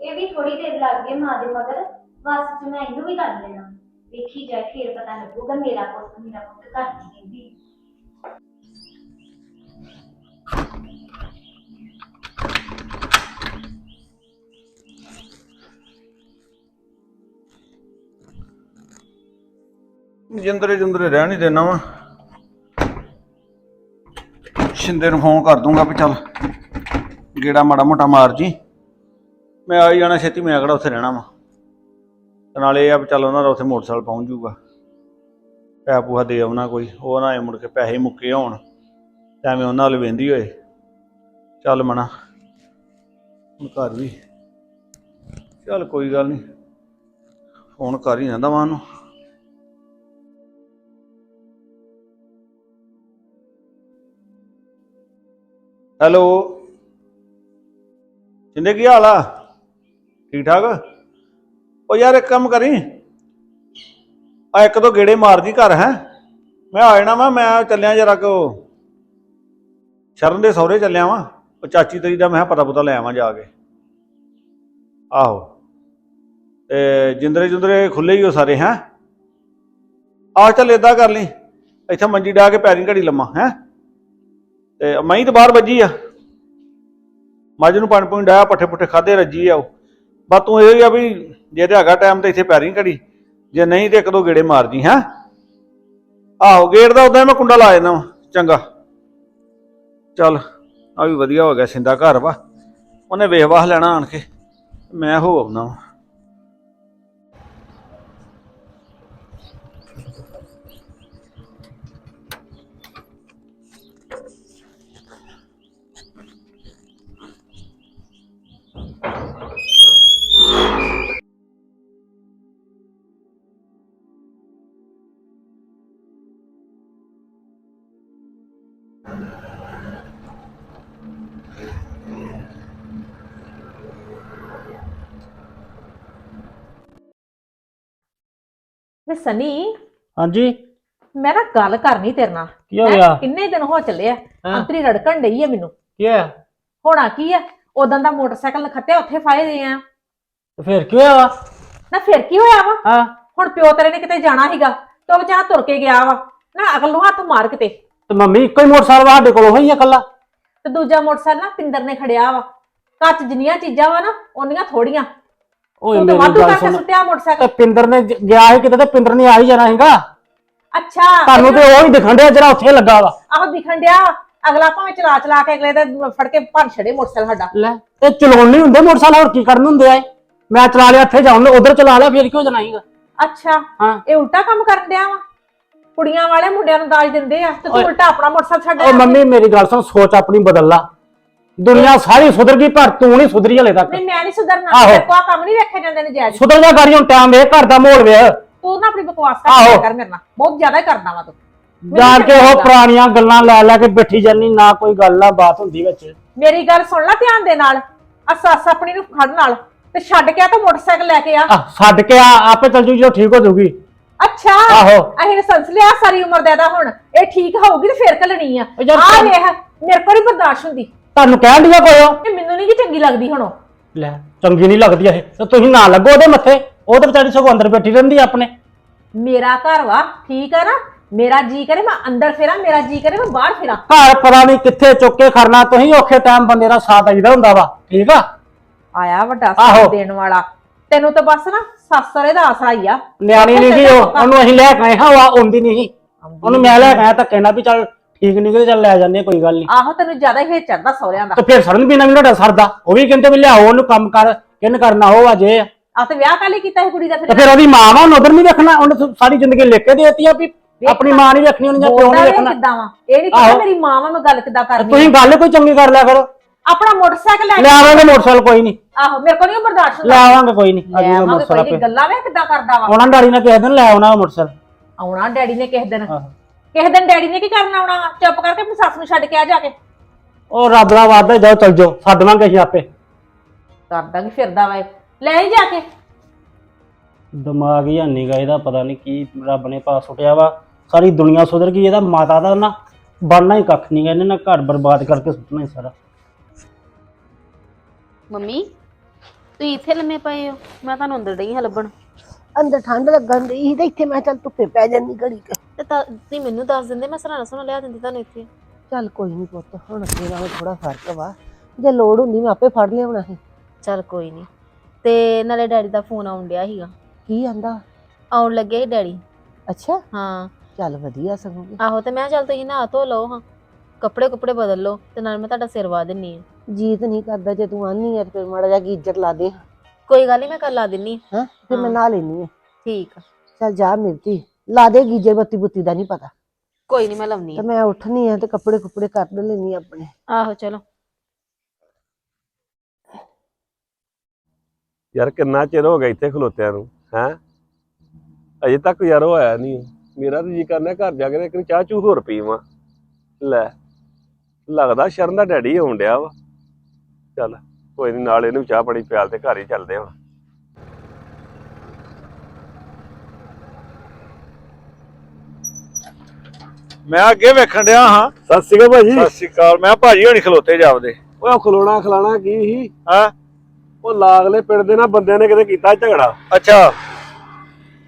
S4: ਇਹ ਵੀ ਥੋੜੀ ਦੇਰ ਲੱਗ ਗਏ ਮਾਂ ਦੇ ਮਗਰ। ਬਸ ਚ ਮੈਂ ਇਹਨੂੰ ਵੀ ਕਰ ਲੈਣਾ। ਵੇਖੀ ਜਾਏ, ਫੇਰ ਪਤਾ ਲੱਗੂਗਾ ਮੇਰਾ ਪੁੱਤ ਮੇਰਾ ਪੁੱਤ ਘਰ ਦੀ ਕਹਿੰਦੀ
S5: ਜਿੰਦਰੇ ਜਿੰਦਰੇ ਰਹਿ ਨਹੀਂ ਦੇਣਾ ਵਾ। ਸ਼ਿੰਦੇ ਨੂੰ ਫੋਨ ਕਰ ਦੂੰਗਾ ਵੀ ਚੱਲ, ਗੇੜਾ ਮਾੜਾ ਮੋਟਾ ਮਾਰ ਜੀ। ਮੈਂ ਆ ਹੀ ਜਾਣਾ ਛੇਤੀ, ਮੈਂ ਕਿਹੜਾ ਉੱਥੇ ਰਹਿਣਾ ਵਾ। ਤੇ ਨਾਲੇ ਇਹ ਆ ਵੀ ਚੱਲ ਉਹਨਾਂ ਦਾ ਉੱਥੇ ਮੋਟਰਸਾਈਕਲ ਪਹੁੰਚ ਜਾਊਗਾ। ਪੈਸਾ ਪੂਹਾ ਦੇ ਆਉਣਾ ਕੋਈ, ਉਹ ਨਾ ਆਏ ਮੁੜ ਕੇ ਪੈਸੇ ਮੁੱਕੇ ਹੋਣ। ਤੇ ਐਵੇਂ ਉਹਨਾਂ ਵੱਲ ਵੇਂਦੀ ਹੋਏ। ਚੱਲ ਮਣਾ ਹੁਣ ਘਰ ਵੀ। ਚੱਲ ਕੋਈ ਗੱਲ ਨਹੀਂ ਫੋਨ ਕਰ ਹੀ ਜਾਂਦਾ ਵਾਂ ਉਹਨੂੰ। ਹੈਲੋ। ਜਿੰਦੇ ਕੀ ਹਾਲ ਆ? ਠੀਕ ਠਾਕ ਉਹ ਯਾਰ ਇੱਕ ਕੰਮ ਕਰੀ। ਆ ਇੱਕ ਦੋ ਗੇੜੇ ਮਾਰ ਮਾਰਦੀ ਘਰ, ਹੈ। ਮੈਂ ਆ ਜਾਣਾ ਵਾ, ਮੈਂ ਚੱਲਿਆ ਜਰਾ ਕੋ। ਸ਼ਰਨ ਦੇ ਸਹੁਰੇ ਚੱਲਿਆ ਵਾਂ। ਉਹ ਚਾਚੀ ਤੇਰੀ ਦਾ ਮੈਂ ਕਿਹਾ ਪਤਾ ਪੁਤਾ ਲੈ ਆਵਾਂ ਜਾ ਕੇ। ਆਹੋ। ਤੇ ਜਿੰਦਰੇ ਜੁੰਦਰੇ ਖੁੱਲੇ ਹੀ ਉਹ ਸਾਰੇ, ਹੈ। ਆ ਚੱਲ ਏਦਾਂ ਕਰ ਲਈ। ਇੱਥੇ ਮੰਜੀ ਡਾ ਕੇ ਪੈਰੀ ਘੜੀ ਲੰਮਾ, ਹੈ। ਤੇ ਮਹੀਂ ਤਾਂ ਬਾਹਰ ਵੱਜੀ ਆ। ਮੱਝ ਨੂੰ ਪਾਣੀ ਪੂਣੀ ਡਾਇਆ ਪੱਠੇ ਪੁੱਠੇ ਖਾਦੇ ਰੱਜੀ ਆ ਉਹ। ਬਸ ਤੂੰ ਇਹ ਹੀ ਆ ਵੀ ਜੇ ਤੇ ਹੈਗਾ ਟਾਈਮ ਤੇ ਇੱਥੇ ਪੈਰੀ ਘੜੀ, ਜੇ ਨਹੀਂ ਤੇ ਇੱਕ ਦੋ ਗੇੜੇ ਮਾਰ ਜੀ, ਹੈ? ਆਹੋ ਗੇਟ ਦਾ ਉਦਾਂ ਮੈਂ ਕੁੰਡਾ ਲਾ ਦੇਣਾ ਵਾ, ਚੰਗਾ। ਚੱਲ, ਆ ਵੀ ਵਧੀਆ ਹੋ ਗਿਆ, ਸਿੰਦਾ ਘਰ ਵਾ। ਉਹਨੇ ਵੇਖ ਵਾਹ ਲੈਣਾ ਆਣ ਕੇ, ਮੈਂ ਹੋ ਆਉਣਾ ਵਾ।
S6: ਵੇ ਸਨੀ
S7: ਹਾਂਜੀ।
S6: ਮੈਂ ਨਾ ਗੱਲ ਕਰਨੀ ਤੇਰੇ ਨਾਲ।
S7: ਕੀ ਹੋ
S6: ਹੈਂ?
S7: ਗਿਆ
S6: ਕਿੰਨੇ ਦਿਨ ਹੋ ਚੱਲੇ ਆ?
S7: ਹਾਂ।
S6: ਅੰਤਰੀ ਰੜਕਣ ਡਈ ਆ ਮੈਨੂੰ।
S7: ਕੀ ਹੋਇਆ?
S6: ਹੋਣਾ ਕੀ ਆ? ਉਦੋਂ ਦਾ ਮੋਟਰਸਾਈਕਲ ਨਖੱਤਿਆ ਉੱਥੇ ਫਾਏ ਦੇ ਆ।
S7: ਤੇ ਫਿਰ ਕੀ ਹੋਇਆ ਵਾ?
S6: ਨਾ ਫਿਰ ਕੀ ਹੋਇਆ ਵਾ?
S7: ਹਾਂ।
S6: ਹੁਣ ਪਿਓ ਤੇਰੇ ਨੇ ਕਿਤੇ ਜਾਣਾ ਸੀਗਾ ਤੇ ਉਹ ਵਿਚਾਰਾ ਤੁਰ ਕੇ ਗਿਆ ਵਾ। ਨਾ ਅਕਲ ਨੂੰ ਹੱਥ ਮਾਰ ਕਿਤੇ।
S7: ਤੇ ਮੰਮੀ ਇੱਕੋ ਹੀ ਮੋਟਰਸਾਈਕਲ ਵਾ ਸਾਡੇ ਕੋਲ ਹੋਈ ਆ ਇਕੱਲਾ।
S6: ਤੇ ਦੂਜਾ ਮੋਟਰਸਾਈਕਲ ਨਾ ਪਿੰਦਰ ਨੇ ਖੜਿਆ ਵਾ। ਘਰ 'ਚ ਜਿੰਨੀਆਂ ਚੀਜ਼ਾਂ ਵਾ ਨਾ ਉਹਨੀਆਂ ਥੋੜੀਆਂ।
S7: ਓਏ
S6: ਤੂੰ ਤਾਂ
S7: ਮੇਰੀ
S6: ਵਾਧੂ
S7: ਗੱਲ
S6: ਕਰਕੇ
S7: ਸੁਣ।
S6: ਸੁੱਟਿਆ
S7: ਤੇ
S6: ਮੋਟਰਸਾਈਕਲ
S7: ਪਿੰਦਰ ਨੇ ਜ- ਗਿਆ ਸੀ ਕਿਤੇ ਤੇ ਪਿੰਦਰ ਨੇ ਆ ਹੀ ਜਾਣਾ ਹੈਗਾ
S6: ਅੱਛਾ
S7: ਤੁਹਾਨੂੰ ਤੇ ਉਹ ਹੀ ਦਿਖਣ ਡਿਆ ਜਿਹੜਾ ਉੱਥੇ ਲੱਗਾ ਵਾ।
S6: ਆਹ ਦਿਖਣ ਡਿਆ ਅਗਲਾ ਭਾਵੇਂ ਚਲਾ ਚਲਾ ਕੇ ਅਗਲੇ ਦੇ ਫੜ ਕੇ ਭੰਨ ਛੜੇ ਮੋਟਰਸਾਈਕਲ ਸਾਡਾ।
S7: ਲੈ ਤੇ ਚਲਾਉਣ ਨਹੀਂ ਹੁੰਦੇ ਮੋਟਰਸਾਈਕਲ ਹੋਰ ਕੀ ਕਰਨ ਹੁੰਦੇ ਆ ਇਹ? ਮੈਂ ਚਲਾ ਲਿਆ ਇੱਥੇ ਜਾਉਂ ਉਧਰ ਚਲਾ ਲਿਆ ਫਿਰ ਕਿਉਂ ਜਾਣਾ ਹੈਗਾ
S6: ਅੱਛਾ
S7: ਹਾਂ।
S6: ਇਹ ਉਲਟਾ ਕੰਮ ਕਰਨ ਡਿਆ ਵਾ? ਕੁੜੀਆਂ ਵਾਲੇ ਮੁੰਡਿਆਂ ਨੂੰ ਦਾਜ ਦਿੰਦੇ ਆ ਤੇ ਤੂੰ। ਉਲਟਾ ਆਪਣਾ ਮੋਟਰਸਾਈਕਲ ਛੱਡ
S7: ਓ
S6: ਆਇਆ।
S7: ਮੰਮੀ ਮੇਰੀ ਗੱਲ ਸੁਣ ਸੋਚ ਆਪਣੀ ਬਦਲ ਲਾ। ਦੁਨੀਆ ਸਾਰੀ ਸੁਧਰ ਗਈ ਪਰ ਤੂੰ ਨਹੀਂ ਸੁਧਰੀ ਹਲੇ ਤੱਕ।
S6: ਨਹੀਂ ਮੈਂ ਨਹੀਂ ਸੁਧਰਨਾ।
S7: ਆਹੋ।
S6: ਮੇਰੇ ਕੋਲ ਆਹ ਕੰਮ ਨਹੀਂ ਵੇਖੇ ਜਾਂਦੇ ਨੇ ਜਾਇਜ਼
S7: ਸੁਧਰ ਜਾ ਕਰੀ ਹੁਣ ਟਾਈਮ ਵੇ ਘਰ ਦਾ ਮਾਹੌਲ ਵੇ
S6: ਤੂੰ ਨਾ ਆਪਣੀ ਬਕਵਾਸ
S7: ਆਹੋ।
S6: ਕਰ ਕਰ ਮੇਰੇ ਨਾਲ। ਬਹੁਤ ਜ਼ਿਆਦਾ ਹੀ ਕਰਦਾ ਵਾ ਤੂੰ। ਮੈਨੂੰ
S7: ਜਾਣ ਕੇ ਉਹ। ਪੁਰਾਣੀਆਂ ਗੱਲਾਂ ਲੈ ਲੈ ਕੇ ਬੈਠੀ ਜਾਨੀ ਨਾ ਕੋਈ ਗੱਲ ਨਾ ਬਾਤ ਹੁੰਦੀ ਵਿੱਚ।
S6: ਮੇਰੀ ਗੱਲ ਸੁਣ ਲੈ ਧਿਆਨ ਦੇ ਨਾਲ। ਆ ਸੱਸ ਆਪਣੀ ਨੂੰ ਫੜ ਨਾਲ ਤੇ ਛੱਡ ਕੇ ਆ ਤਾਂ ਮੋਟਰਸਾਈਕਲ ਲੈ ਕੇ ਆ।
S7: ਆ ਛੱਡ ਕੇ ਆ ਆਪੇ ਚੱਲ ਜੂ ਜਦੋਂ ਠੀਕ ਹੋ ਜਾਊਗੀ।
S6: ਅੱਛਾ
S7: ਆਹੋ।
S6: ਅਸੀਂ ਨੇ ਸੰਸ ਲਿਆ ਸਾਰੀ ਉਮਰ ਦੇ ਹੁਣ। ਇਹ ਠੀਕ ਹੋਊਗੀ ਤੇ ਫੇਰ ਘੱਲਣੀ ਆ।
S7: ਉਹ ਯਾਰ
S6: ਆ ਵੇਖ ਮੇਰੇ ਕੋਲ ਨਹੀਂ ਬਰਦਾਸ਼ਤ ਹੁੰਦੀ।
S7: ਤੁਹਾਨੂੰ ਕਹਿਣ ਦਿਆ ਕੋਈ ਉਹ?
S6: ਇਹ ਮੈਨੂੰ ਨਹੀਂ ਕਿ ਚੰਗੀ ਲੱਗਦੀ ਹੁਣ ਉਹ।
S7: ਲੈ ਚੰਗੀ ਨਹੀਂ ਲੱਗਦੀ ਇਹ। ਤੇ ਤੁਸੀਂ ਨਾ ਲੱਗੋ ਉਹਦੇ ਮੱਥੇ। ਉਹ ਤਾਂ ਵਿਚਾਰੀ ਸਗੋਂ ਅੰਦਰ ਬੈਠੀ ਰਹਿੰਦੀ ਆ ਆਪਣੇ।
S6: ਮੇਰਾ ਘਰ ਵਾ ਠੀਕ ਆ ਨਾ? ਮੇਰਾ ਜੀ ਕਰੇ ਮੈਂ ਅੰਦਰ ਫੇਰਾਂ ਮੇਰਾ ਜੀ ਕਰੇ ਮੈਂ ਬਾਹਰ ਫੇਰਾਂ।
S7: ਘਰ ਪਤਾ ਨਹੀਂ ਕਿੱਥੇ ਚੁੱਕ ਕੇ ਖੜਨਾ ਤੁਸੀਂ ਔਖੇ ਟਾਈਮ ਬੰਦੇ ਦਾ ਸਾਥ ਆਈਦਾ ਹੁੰਦਾ ਵਾ। ਠੀਕ ਆ?
S6: ਆਇਆ ਵੱਡਾ
S7: ਆਹੋ।
S6: ਸਾਥ ਦੇਣ ਵਾਲਾ। ਤੈਨੂੰ ਤਾਂ ਬਸ ਨਾ ਸੱਸਰੇ ਦਾ ਆਸਰਾ ਹੀ ਆ।
S7: ਨਿਆਣੀ ਨਹੀਂ ਸੀ ਉਹ ਉਹਨੂੰ ਅਸੀਂ ਲੈ ਕੇ ਆਏ ਹਾਂ ਉਹ ਆਉਂਦੀ ਨਹੀਂ ਸੀ। ਉਹਨੂੰ ਮੈਂ ਲੈ ਕੇ ਆਇਆ ਤਾਂ ਕਹਿਣਾ ਵੀ ਚੱਲ ਠੀਕ ਨਹੀਂ ਕਿ ਚੱਲ ਲੈ ਜਾਂਦੇ ਆ, ਕੋਈ ਗੱਲ ਨਹੀਂ
S6: ਆਹੋ ਤੈਨੂੰ ਜ਼ਿਆਦਾ ਹੀ ਚੜਦਾ ਸਹੁਰਿਆਂ ਦਾ।
S7: ਤੇ ਫਿਰ ਸਰਨ ਬਿਨਾ ਵੀ ਤੁਹਾਡਾ ਸਰਦਾ। ਉਹ ਵੀ ਕਹਿੰਦੇ ਵੀ ਲਿਆਓ ਉਹਨੂੰ ਕੰਮ ਕਰ ਕਿੰਨ ਕਰਨਾ ਉਹ ਅਜੇ ਆ
S6: ਆ ਤੇ ਵਿਆਹ ਕਾਲੀ ਕੀਤਾ ਸੀ ਕੁੜੀ ਦਾ
S7: ਤੇ
S6: ਫਿਰ।
S7: ਫਿਰ ਉਹਦੀ ਮਾਂ ਵਾ ਉਹਨੂੰ ਉਧਰ ਨਹੀਂ ਵੇਖਣਾ ਉਹਨੇ ਤਾਂ ਸਾਰੀ ਜ਼ਿੰਦਗੀ ਲਿਖ ਕੇ ਦੇਤੀ ਆ ਵੀ ਆਪਣੀ ਮਾਂ ਨਹੀਂ ਵੇਖਣੀ ਉਹਨੇ ਜਾਂ ਪਿਓ ਨਹੀਂ
S6: ਵੇ
S7: ਵੇਖਣਾ।
S6: ਕਿੱਦਾਂ ਵਾ? ਇਹ ਨਹੀਂ ਪਤਾ
S7: ਆਹੋ।
S6: ਮੇਰੀ ਮਾਂ ਵਾ ਮੈਂ ਗੱਲ ਕਿੱਦਾਂ ਕਰਨੀ
S7: ਤੁਸੀਂ। ਗੱਲ ਕੋਈ ਚੰਗੀ ਕਰ ਲਿਆ ਕਰੋ।
S6: ਆਪਣਾ ਮੋਟਰਸਾਈਕਲ ਲੈ ਕੇ
S7: ਆਵਾਂਗੇ ਮੋਟਰਸਾਈਕਲ ਕੋਈ ਨਹੀਂ
S6: ਆਹੋ ਮੇਰੇ ਕੋਲ ਨਹੀਂ ਬਰਦਾਸ਼ਤ
S7: ਲੈ
S6: ਹੁੰਦਾ।
S7: ਆਵਾਂਗੇ ਕੋਈ ਨਹੀਂ
S6: ਲੈ
S7: ਅੱਜ
S6: ਆਵਾਂਗੇ
S7: ਮੋਟਰਸਾਈਕਲ
S6: ਕੋਈ
S7: ਆਪੇ।
S6: ਗੱਲਾਂ ਵੇ ਕਿੱਦਾਂ ਕਰਦਾ ਵਾ।
S7: ਉਹਨਾਂ ਡਾੜੀ ਨਾਲ ਕਿਸੇ ਦਿਨ ਲੈ ਆਉਣਾ ਮੋਟਰਸਾਈਕਲ।
S6: ਆਉਣਾ ਡੈਡੀ ਨੇ ਕਿਸੇ ਦਿਨ।
S7: ਆਹੋ।
S6: ਕਿਸੇ ਦਿਨ ਡੈਡੀ ਨੇ ਕੀ ਕਰਨਾ ਆਉਣਾ ਵਾ? ਚੁੱਪ ਕਰਕੇ ਆਪਣੀ ਸੱਸ ਨੂੰ ਛੱਡ ਕੇ ਆ ਜਾ ਕੇ।
S7: ਉਹ ਰੱਬ ਦਾ ਵਾਅਦਾ ਜਾਓ ਚਲ ਜਾਓ ਛੱਡਵਾਂਗੇ ਅਸੀਂ ਆਪੇ।
S6: ਕਰਦਾ ਕੀ ਫਿਰਦਾ ਵਾ ਇਹ। ਲੈ ਹੀ ਜਾ ਕੇ।
S7: ਦਿਮਾਗ ਹੀ ਨਹੀਂ ਗਾ ਇਹਦਾ ਪਤਾ ਨਹੀਂ ਕੀ ਰੱਬ ਨੇ ਪਾਸ ਸੁੱਟਿਆ ਵਾ। ਸਾਰੀ ਦੁਨੀਆ ਸੁਧਰ ਗਈ ਇਹਦਾ ਮਾਤਾ ਦਾ ਨਾ ਬਣਨਾ ਹੀ ਕੱਖ ਨਹੀਂ ਗਾ ਇਹਨੇ ਨਾ ਘਰ ਬਰਬਾਦ ਕਰਕੇ ਸੁੱਟਣਾ ਹੀ ਸਾਰਾ।
S8: ਮੰਮੀ? ਤੁਸੀਂ ਇੱਥੇ ਲੰਮੇ ਪਏ ਹੋ? ਮੈਂ ਤੁਹਾਨੂੰ ਅੰਦਰ ਡਈ ਹਾਂ ਲੱਭਣ।
S9: ਅੰਦਰ ਠੰਡ ਲੱਗਣ ਦੀ ਸੀ ਤੇ ਇੱਥੇ ਮੈਂ ਚੱਲ ਧੁੱਪੇ ਪੈ ਜਾਂਦੀ ਘੜੀ ਕੁ।
S8: ਤੇ ਤਾਂ ਤੁਸੀਂ ਮੈਨੂੰ ਦੱਸ ਦਿੰਦੇ ਮੈਂ ਸਰਾਣਾ ਸੁਣਾ ਲਿਆ ਦਿੰਦੀ ਤੁਹਾਨੂੰ ਇੱਥੇ।
S9: ਚੱਲ ਕੋਈ ਨਹੀਂ ਪੁੱਤ ਹੁਣ ਅੱਗੇ ਨਾਲੋਂ ਥੋੜਾ ਫ਼ਰਕ ਵਾ। ਜੇ ਲੋੜ ਹੁੰਦੀ ਮੈਂ ਆਪੇ ਫੜ ਲਿਆਉਣਾ ਸੀ।
S8: ਚੱਲ ਕੋਈ ਨਹੀਂ ਤੇ ਨਾਲੇ ਡੈਡੀ ਦਾ ਫੋਨ ਆਉਣ ਡਿਆ ਸੀਗਾ।
S9: ਕੀ ਆਂਦਾ?
S8: ਆਉਣ ਲੱਗੇ ਸੀ ਡੈਡੀ।
S9: ਅੱਛਾ।
S8: ਹਾਂ।
S9: ਚੱਲ ਵਧੀਆ ਸਗੋਂ।
S8: ਆਹੋ ਤੇ ਮੈਂ ਕਿਹਾ ਚੱਲ ਤੁਸੀਂ ਨਹਾ ਧੋ ਲਓ ਹਾਂ। ਕੱਪੜੇ ਕੁਪੜੇ ਬਦਲ ਲਓ ਤੇ ਨਾਲ ਮੈਂ ਤੁਹਾਡਾ ਸਿਰ ਵਾ ਦਿੰਨੀ ਆ
S9: ਜੀਤ ਨਹੀਂ ਕਰਦਾ ਜੇ ਤੂੰ ਆਨੀ ਆ ਤੇ ਫਿਰ ਮਾੜਾ ਜਿਹਾ ਗੀਜਰ ਲਾ ਦੇ।
S8: ਕੋਈ ਗੱਲ ਨਹੀਂ ਮੈਂ ਕਰ ਲਾ ਦਿੰਨੀ।
S9: ਹਾਂ? ਫਿਰ ਮੈਂ
S8: ਹਾਂ।
S9: ਨਹਾ ਲੈਣੀ ਆ।
S8: ਠੀਕ ਆ।
S9: ਚੱਲ ਜਾ ਮਿਰਤੀ ਲਾ ਦੇ ਗੀਜਰ ਬੱਤੀ ਬੁੱਤੀ ਦਾ ਨਹੀਂ ਪਤਾ।
S8: ਕੋਈ ਨਹੀਂ ਮੈਂ ਲਾਉਣੀ
S9: ਤੇ ਮੈਂ ਉੱਠਣੀ ਆ ਤੇ ਕੱਪੜੇ ਕੁਪੜੇ ਕੱਢ ਲੈਣੀ ਆਪਣੇ।
S8: ਆਹੋ ਚਲੋ।
S10: ਯਾਰ ਕਿੰਨਾ ਚਿਰ ਹੋ ਗਿਆ ਇੱਥੇ ਖਲੋਤਿਆਂ ਨੂੰ ਹੈ? ਅਜੇ ਤੱਕ ਯਾਰ ਉਹ ਆਇਆ ਨਹੀਂ। ਮੇਰਾ ਤਾਂ ਜੀ ਕਰਨਾ ਘਰ ਜਾ ਕੇ ਨਾ ਇੱਕ ਚਾਹ ਚੂ ਹੋਰ ਪੀਵਾਂ। ਲੈ ਲੱਗਦਾ ਸ਼ਰਨ ਦਾ ਡੈਡੀ ਆਉਣ ਡਿਆ ਵਾ। ਚੱਲ ਕੋਈ ਨਹੀਂ ਨਾਲ ਇਹਨੂੰ ਚਾਹ ਪਾਣੀ ਪਿਆਲ ਤੇ ਘਰ ਹੀ ਚੱਲਦੇ ਆ
S5: ਮੈਂ ਅੱਗੇ ਵੇਖਣ ਡਿਆ ਹਾਂ।
S10: ਸਤਿ ਸ਼੍ਰੀ ਅਕਾਲ ਭਾਜੀ।
S5: ਸਤਿ ਸ਼੍ਰੀ ਅਕਾਲ। ਮੈਂ ਭਾਜੀ ਹੋਣੀ ਖਲੋਤੇ ਜਾਵਦੇ।
S10: ਓਏ ਖਲੋਣਾ ਖਲਾਣਾ ਕੀ ਸੀ?
S5: ਹਾਂ?
S10: ਉਹ ਲਾਗਲੇ ਪਿੰਡ ਦੇ ਨਾ ਬੰਦਿਆਂ ਨੇ ਕਿਤੇ ਕੀਤਾ ਝਗੜਾ।
S5: ਅੱਛਾ।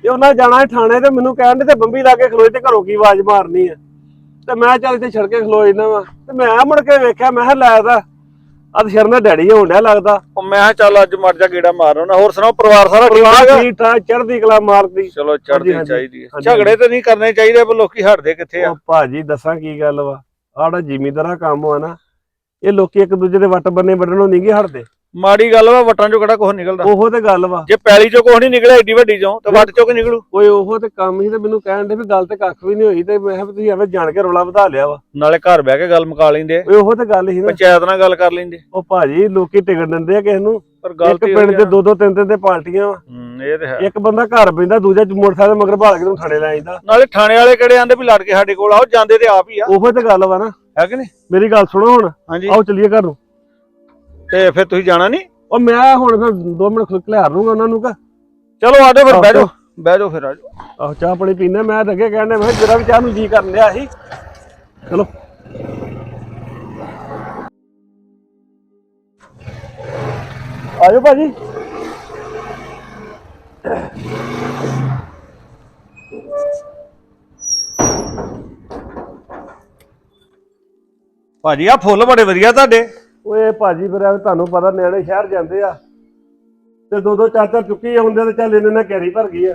S10: ਤੇ ਉਹਨਾਂ ਜਾਣਾ ਸੀ ਥਾਣੇ ਤੇ ਮੈਨੂੰ ਕਹਿਣ ਦੇ ਤੇ ਬੰਬੀ ਲਾ ਕੇ ਖਲੋਏ ਤੇ ਘਰੋਂ ਕੀ ਆਵਾਜ਼ ਮਾਰਨੀ ਆ? ਤੇ ਮੈਂ ਚੱਲ ਇੱਥੇ ਛੜਕੇ ਖਲੋ ਜਾਂਦਾ ਵਾ। ਤੇ ਮੈਂ ਮੁੜ ਕੇ ਵੇਖਿਆ ਮੈਂ ਕਿਹਾ ਲੈ ਦਾ ਅੱਜ ਸ਼ਰਨ ਡੈਡੀ ਹੋਣ ਡਿਆ ਲੱਗਦਾ।
S5: ਉਹ ਮੈਂ ਕਿਹਾ ਚੱਲ ਅੱਜ ਮਰ ਜਾ ਗੇੜਾ ਮਾਰ ਨਾ ਹੋਰ ਸੁਣਾਓ ਪਰਿਵਾਰ ਸਾਰਾ ਠੀਕ
S10: ਪਰਿਵਾਰ
S5: ਠਾਕ
S10: ਠੀਕ ਠਾਕ ਚੜ੍ਹਦੀ ਕਲਾ ਮਾਰਦੀ।
S5: ਚਲੋ ਚੜ੍ਹਦੀ
S10: ਹਾਂਜੀ,
S5: ਚਾਹੀਦੀ ਹੈ
S10: ਹਾਂਜੀ,
S5: ਝਗੜੇ ਤੇ ਨਹੀਂ ਕਰਨੇ ਚਾਹੀਦੇ ਪਰ ਲੋਕੀ ਹਟਦੇ ਕਿੱਥੇ ਆ?
S10: ਉਹ ਭਾਜੀ ਦੱਸਾਂ ਕੀ ਗੱਲ ਵਾ। ਆੜਾ ਜ਼ਿਮੀਂਦਾਰਾ ਕੰਮ ਆ ਨਾ ਇਹ ਲੋਕੀ ਇੱਕ ਦੂਜੇ ਦੇ ਵੱਟ ਬੰਨੇ ਵੱਢਣੋਂ ਨਹੀਂ ਗੇ ਹਟਦੇ।
S5: ਮਾੜੀ ਗੱਲ ਵਾ ਵਟਾਂ ਚੋਂ ਕਿਹੜਾ ਕੁਝ ਨਿਕਲਦਾ।
S10: ਉਹੋ ਤੇ ਗੱਲ ਵਾ।
S5: ਜੇ ਪੈਲੀ ਚੋਂ ਕੁਝ ਨਹੀਂ ਨਿਕਲਿਆ ਏਡੀ ਵੱਡੀ ਚੋਂ ਤੇ ਵੱਟ ਚੋਂ ਕੀ ਨਿਕਲੂ?
S10: ਓਏ ਉਹੋ ਤੇ ਕੰਮ ਹੀ ਤੇ ਮੈਨੂੰ ਕਹਿਣ ਦੇ ਵੀ ਗੱਲ ਤੇ ਕੱਖ ਵੀ ਨਹੀਂ ਹੋਈ ਤੇ ਮੈਂ ਕਿਹਾ ਵੀ ਤੁਸੀਂ ਐਵੇਂ ਜਾਣ ਕੇ ਰੌਲਾ ਵਧਾ ਲਿਆ ਵਾ।
S5: ਨਾਲੇ ਘਰ ਬਹਿ ਕੇ ਗੱਲ ਮੁਕਾ ਲੈਂਦੇ
S10: ਓਏ ਉਹੋ ਤੇ ਗੱਲ ਹੀ ਨਾ।
S5: ਪੰਚਾਇਤ ਨਾਲ ਗੱਲ ਕਰ ਲੈਂਦੇ।
S10: ਉਹ ਭਾਜੀ ਲੋਕੀ ਟਿਕਟ ਦਿੰਦੇ ਆ ਕਿਸ ਨੂੰ।
S5: ਪਰ ਗੱਲ
S10: ਇੱਕ
S5: ਤੇ
S10: ਪਿੰਡ 'ਚ ਦੋ ਦੋ ਤਿੰਨ ਤਿੰਨ ਤੇ ਪਾਰਟੀਆਂ ਵਾ।
S5: ਹੂੰ ਇਹ ਤੇ ਹੈ।
S10: ਇੱਕ ਬੰਦਾ ਘਰ ਬੈਂਦਾ ਦੂਜਾ ਮੋਟਰਸਾਈਕਲ ਮਗਰ ਭਾਲ ਕੇ ਨੂੰ ਥਾਣੇ ਲੈ ਜਾਂਦਾ
S5: ਨਾਲੇ ਥਾਣੇ ਵਾਲੇ ਕਿਹੜੇ ਆਂਦੇ ਵੀ ਲੜ ਕੇ ਸਾਡੇ ਕੋਲ ਆਓ ਜਾਂਦੇ ਤੇ ਆਪ ਹੀ ਆ।
S10: ਉਹੋ ਤੇ ਗੱਲ ਵਾ ਨਾ।
S5: ਹੈ ਕਿ ਨਹੀਂ?
S10: ਮੇਰੀ ਗੱਲ ਸੁਣੋ ਹੁਣ। ਆਓ ਚੱਲੀਏ ਘਰ ਨੂੰ।
S5: ਤੇ ਫਿਰ ਤੁਸੀਂ ਜਾਣਾ ਨਹੀਂ?
S10: ਉਹ ਮੈਂ ਹੁਣ ਫਿਰ 2 ਮਿੰਟ ਖੁਦ ਲਿਆਰ ਲੂੰਗਾ ਉਹਨਾਂ ਨੂੰ ਕਾ
S5: ਚਲੋ ਆਜੋ ਫਿਰ। ਬਹਿ ਜਾਓ ਬਹਿ ਜਾਓ ਫਿਰ ਆਜੋ
S10: ਆਹ ਚਾਹ ਪਾਣੀ ਪੀਣਾ ਮੈਂ ਤਾਂ ਅੱਗੇ ਕਹਿੰਦਾ ਮੈਂ ਜਰਾ ਵੀ ਚਾਹ ਨੂੰ ਜੀ ਕਰਨ ਲਿਆ ਸੀ। ਚਲੋ। ਆਜੋ ਭਾਜੀ।
S5: ਭਾਜੀ ਆ ਫੁੱਲ ਬੜੇ ਵਧੀਆ ਤੁਹਾਡੇ।
S10: ਓਏ ਭਾਜੀ ਫਿਰ ਐਵੇਂ ਤੁਹਾਨੂੰ ਪਤਾ ਨਿਆਣੇ ਸ਼ਹਿਰ ਜਾਂਦੇ ਆ। ਤੇ ਦੋ ਦੋ ਚਾਰ ਚਾਰ ਚੁੱਕੀ ਹੁੰਦੇ ਤੇ ਚੱਲ ਇਹਨਾਂ ਨੇ ਕੈਰੀ ਭਰ ਗਈ ਆ।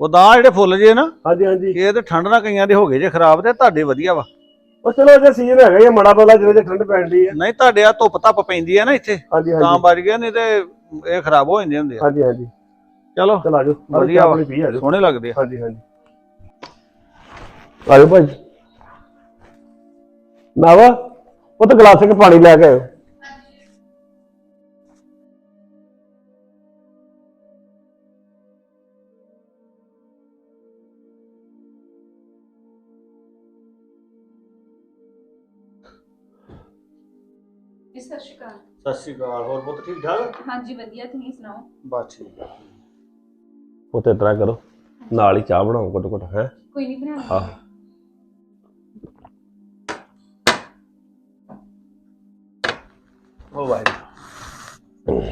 S5: ਉਦਾਂ ਜਿਹੜੇ ਫੁੱਲ ਜੇ ਨਾ
S10: ਹਾਂਜੀ ਹਾਂਜੀ।
S5: ਇਹ ਤੇ ਠੰਡ ਨਾਲ ਕਈਆਂ ਦੇ ਹੋ ਗਏ ਜੇ ਖਰਾਬ ਤੇ ਤੁਹਾਡੇ ਵਧੀਆ ਵਾ।
S10: ਉਹ ਚਲੋ ਅਜੇ ਸੀਜ਼ਨ ਹੈਗਾ ਹੀ ਆ, ਮਾੜਾ ਬੋਲਾ ਜਿਹਦੇ ਚ ਠੰਡ ਪੈਂਦੀ ਆ।
S5: ਨਹੀਂ ਤੁਹਾਡੇ ਆ ਧੁੱਪ ਧੱਪ ਪੈਂਦੀ ਆ ਨਾ ਇੱਥੇ
S10: ਹਾਂਜੀ
S5: ਤਾਂ ਬਚ ਗਿਆ ਨਹੀਂ ਤੇ ਇਹ ਖਰਾਬ ਹੋ ਜਾਂਦੇ ਹੁੰਦੇ ਆ।
S10: ਹਾਂਜੀ ਹਾਂਜੀ।
S5: ਚਲੋ
S10: ਚਲ ਆਜੋ
S5: ਵਧੀਆ ਵਾ। ਸੋਹਣੇ ਲੱਗਦੇ ਆ।
S10: ਹਾਂਜੀ ਹਾਂਜੀ। ਆਜੋ ਭਾਜੀ ਨਾਵਾ। ਉਹ ਤਾਂ ਗਲਾਸ ਇੱਕ ਪਾਣੀ ਲੈ ਕੇ ਆਇਓ।
S11: ਜੀ ਸਤਿ ਸ਼੍ਰੀ ਅਕਾਲ।
S5: ਸਤਿ ਸ਼੍ਰੀ ਅਕਾਲ ਹੋਰ ਬਹੁਤ ਠੀਕ ਠਾਕ?
S11: ਹਾਂਜੀ ਵਧੀਆ ਤੁਸੀਂ ਸੁਣਾਓ?
S5: ਬਸ ਠੀਕ ਆ।
S10: ਉਹ ਤੇ ਇਤਰਾ ਕਰੋ ਨਾਲ ਹੀ ਚਾਹ ਬਣਾਓ ਘੁੱਟ ਘੁੱਟ ਹੈ?
S11: ਕੋਈ ਨਹੀਂ ਬਣਾ
S10: ਆਹ।
S5: ਉਹ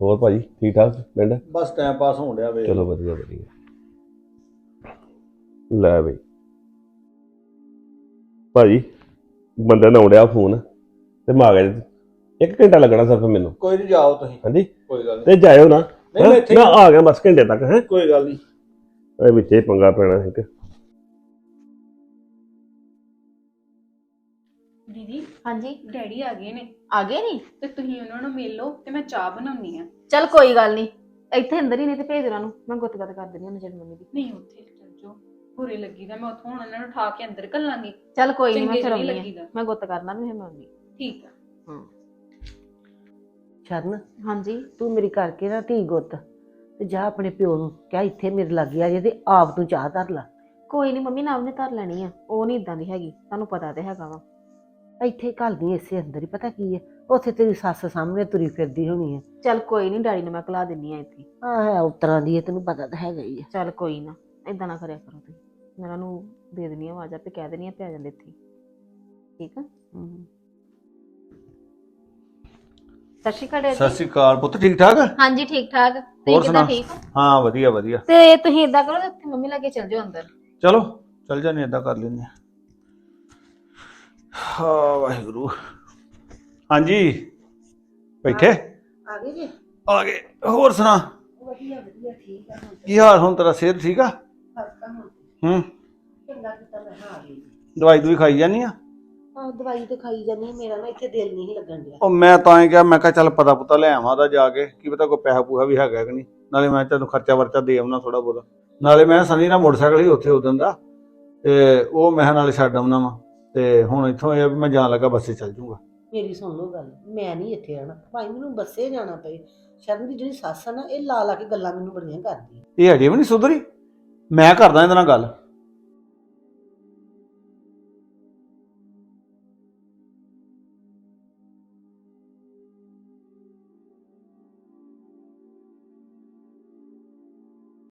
S10: ਹੋਰ ਭਾਜੀ ਠੀਕ ਠਾਕ ਪਿੰਡ?
S5: ਬਸ ਟਾਈਮ ਪਾਸ ਹੋਣ ਡਿਆ ਵੇ।
S10: ਚਲੋ ਵਧੀਆ ਵਧੀਆ। ਲੈ ਬਈ। ਭਾਜੀ ਬੰਦੇ ਨੇ ਆਉੜਿਆ ਫੋਨ ਤੇ ਮੈਂ ਆ ਗਿਆ ਇੱਕ ਘੰਟਾ ਲੱਗਣਾ ਸਿਰਫ ਮੈਨੂੰ।
S5: ਕੋਈ ਨਹੀਂ ਜਾਓ ਤੁਸੀਂ।
S10: ਹਾਂਜੀ?
S5: ਕੋਈ ਗੱਲ ਨਹੀਂ
S10: ਤੇ ਜਾਇਓ ਨਾ।
S5: ਨਹੀਂ, ਮੈਂ ਇੱਥੇ ਹੀ
S10: ਮੈਂ ਆ। ਗਿਆ ਬਸ ਘੰਟੇ ਤੱਕ ਹੈ?
S5: ਕੋਈ ਗੱਲ ਨਹੀਂ
S10: ਇਹ ਵਿੱਚੇ ਪੰਗਾ ਪੈਣਾ ਇੱਕ।
S11: ਦੀਦੀ
S8: ਹਾਂਜੀ।
S11: ਡੈਡੀ ਆ ਗਏ ਨੇ।
S8: ਆ ਗਏ ਨਹੀਂ
S11: ਤੇ ਤੁਸੀਂ ਉਹਨਾਂ ਨੂੰ ਮਿਲ ਲਓ ਤੇ ਮੈਂ ਚਾਹ ਬਣਾਉਣੀ ਆ
S8: ਚੱਲ ਕੋਈ ਗੱਲ ਨਹੀਂ ਇੱਥੇ ਅੰਦਰ ਹੀ ਨਹੀਂ ਤੇ ਭੇਜ ਉਹਨਾਂ ਨੂੰ। ਮੈਂ ਗੁੱਤ ਗੱਤ ਕਰ ਦਿੰਦੀ ਹਾਂ ਨਜਰ ਮੰਮੀ ਦੀ।
S11: ਨਹੀਂ ਉੱਥੇ ਚੱਲ ਜਾਓ। ਬੁਰੇ ਲੱਗੀਦਾ ਮੈਂ ਉੱਥੋਂ ਹੁਣ ਉਹਨਾਂ ਨੂੰ ਉਠਾ ਕੇ ਅੰਦਰ ਘੱਲਾਂਗੀ।
S8: ਚੱਲ ਕੋਈ ਨਹੀਂ ਮੈਂ
S11: ਚੰਗੇ
S8: ਫਿਰ
S11: ਨਹੀਂ
S8: ਆਉਂਦੀ ਹਾਂ।
S11: ਲੱਗੀਦਾ।
S8: ਮੈਂ ਗੁੱਤ ਕਰਨਾ ਵੀ ਮੈਂ ਆਉਂਦੀ
S11: ਠੀਕ ਆ।
S9: ਸ਼ਰਨ
S8: ਹਾਂਜੀ।
S9: ਤੂੰ ਮੇਰੀ ਕਰਕੇ ਨਾ ਧੀ ਗੁੱਤ ਤੇ ਜਾ ਆਪਣੇ ਪਿਓ ਨੂੰ ਕਹਿ ਇੱਥੇ ਮੇਰੇ ਲੱਗ ਆ ਜੇ ਤੇ ਆਪ ਤੂੰ ਚਾਹ ਧਰ ਲਾ।
S8: ਕੋਈ ਨਹੀਂ ਮੰਮੀ ਨਾਲ ਉਹਨੇ ਧਰ ਲੈਣੀ ਆ। ਉਹ ਨਹੀਂ ਇਦਾਂ ਦੀ ਹੈਗੀ ਤੁਹਾਨੂੰ ਪਤਾ ਤੇ ਹੈਗਾ ਵਾ।
S9: ਇੱਥੇ ਘੱਲਦੀ ਇਸੇ ਅੰਦਰ ਹੀ ਪਤਾ ਕੀ ਹੈ? ਉੱਥੇ ਤੇਰੀ ਸੱਸ ਸਾਹਮਣੇ ਤੁਰੀ ਫਿਰਦੀ ਹੋਣੀ ਹੈ।
S8: ਚੱਲ ਕੋਈ ਨਹੀਂ ਡੈਡੀ ਨੂੰ ਮੈਂ ਕਲਾ ਦਿੰਨੀ ਆ ਇੱਥੇ।
S9: ਆ ਹੈ ਉਤਰਾਂ ਦੀ ਹੈ ਤੈਨੂੰ ਪਤਾ ਤਾਂ ਹੈਗਾ ਹੀ ਹੈ।
S8: ਚੱਲ ਕੋਈ ਨਾ ਇਦਾਂ ਨਾ ਕਰਿਆ ਕਰੋ ਤੁਸੀਂ। ਮੈਂ ਉਹਨਾਂ ਨੂੰ ਦੇ ਦੇਣੀ ਆ ਆਵਾਜ਼ ਆਪੇ ਕਹਿ ਦੇਣੀ ਆ ਪਿਆ ਜਾਂਦੇ ਇੱਥੇ। ਠੀਕ ਆ?
S9: ਹਮ।
S8: ਸਤਿ ਸ਼੍ਰੀ ਅਕਾਲ ਡੈਡੀ।
S5: ਸਤਿ ਸ਼੍ਰੀ ਅਕਾਲ ਪੁੱਤ ਠੀਕ ਠਾਕ?
S8: ਹਾਂਜੀ ਠੀਕ ਠਾਕ। ਤੁਸੀਂ
S5: ਹੋਰ
S8: ਕਿੱਦਾਂ
S5: ਸੁਣਾ?
S8: ਠੀਕ ਹੋ?
S5: ਹਾਂ ਵਧੀਆ ਵਧੀਆ।
S8: ਤੇ ਤੁਸੀਂ ਇਦਾਂ ਕਰੋ ਤੇ ਉੱਥੇ ਮੰਮੀ ਲਾਗੇ ਚੱਲ ਜਾਓ ਅੰਦਰ।
S5: ਚਲੋ ਚੱਲ ਜਾਂਦੇ ਏਦਾਂ ਕਰ ਲੈਂਦੇ ਹਾਂ। ਹਾਂ ਵਾਹਿਗੁਰੂ। ਹਾਂਜੀ। ਬੈਠੇ?
S9: ਆ ਗਏ ਜੀ?
S5: ਆ ਗਏ। ਹੋਰ ਸੁਣਾ।
S9: ਵਧੀਆ ਵਧੀਆ ਠੀਕ ਆ ਹੁਣ।
S5: ਕੀ ਹਾਲ ਹੁਣ ਤੇਰਾ ਸਿਹਤ ਠੀਕ ਆ?
S9: ਫ਼ਰਕ ਆ ਹੁਣ।
S5: ਹੂੰ।
S9: ਚੰਗਾ ਕੀਤਾ ਮੈਂ ਹਾਂ ਆ ਗਈ
S5: ਦਵਾਈ ਦੂਈ ਖਾਈ ਜਾਨੀ ਆ?
S9: ਆ ਦਵਾਈ ਤੇ ਖਾਈ ਜਾਨੀ ਆ, ਮੇਰਾ ਨਾ ਇੱਥੇ ਦਿਲ ਨਹੀਂ ਲੱਗਣ ਡਿਆ।
S5: ਉਹ ਮੈਂ ਤਾਂ ਹੀ ਕਿਹਾ ਮੈਂ ਕਿਹਾ ਚੱਲ ਪਤਾ ਪੁਤਾ ਲੈ ਆਵਾਂ ਦਾ ਜਾ ਕੇ ਕੀ ਪਤਾ ਕੋਈ ਪੈਸਾ ਪੂਹਾ ਵੀ ਹੈਗਾ ਕਿ ਨਹੀਂ। ਨਾਲੇ ਮੈਂ ਤੈਨੂੰ ਖਰਚਾ ਵਰਚਾ ਦੇ ਆਉਣਾ ਥੋੜਾ ਬਹੁਤਾ। ਨਾਲੇ ਮੈਂ ਸਨੀ ਨਾਲ ਮੋਟਰਸਾਈਕਲ ਹੀ ਉੱਥੇ ਉਦੋਂ ਦਾ। ਤੇ ਉਹ ਮੈਂ ਨਾਲੇ ਛੱਡ ਆਉਣਾ ਵਾ। ਤੇ ਹੁਣ ਇੱਥੋਂ ਇਹ ਆ ਵੀ ਮੈਂ ਜਾਣ ਲੱਗਾ ਬੱਸੇ ਚੱਲ ਜੂਗਾ।
S9: ਮੇਰੀ ਸੁਣ ਲਓ ਗੱਲ ਮੈਂ ਨਹੀਂ ਇੱਥੇ ਆਣਾ। ਭਾਈ ਮੈਨੂੰ ਬੱਸੇ ਜਾਣਾ ਪਏ। ਸ਼ਰਨ ਦੀ ਜਿਹੜੀ ਸੱਸ ਆ ਨਾ ਇਹ ਲਾ ਲਾ ਕੇ ਗੱਲਾਂ ਮੈਨੂੰ ਬੜੀਆਂ ਕਰਦੀ।
S5: ਇਹ ਅਜੇ ਵੀ ਨਹੀਂ ਸੁਧਰੀ? ਮੈਂ ਕਰਦਾ ਇਹਦੇ ਨਾਲ ਗੱਲ।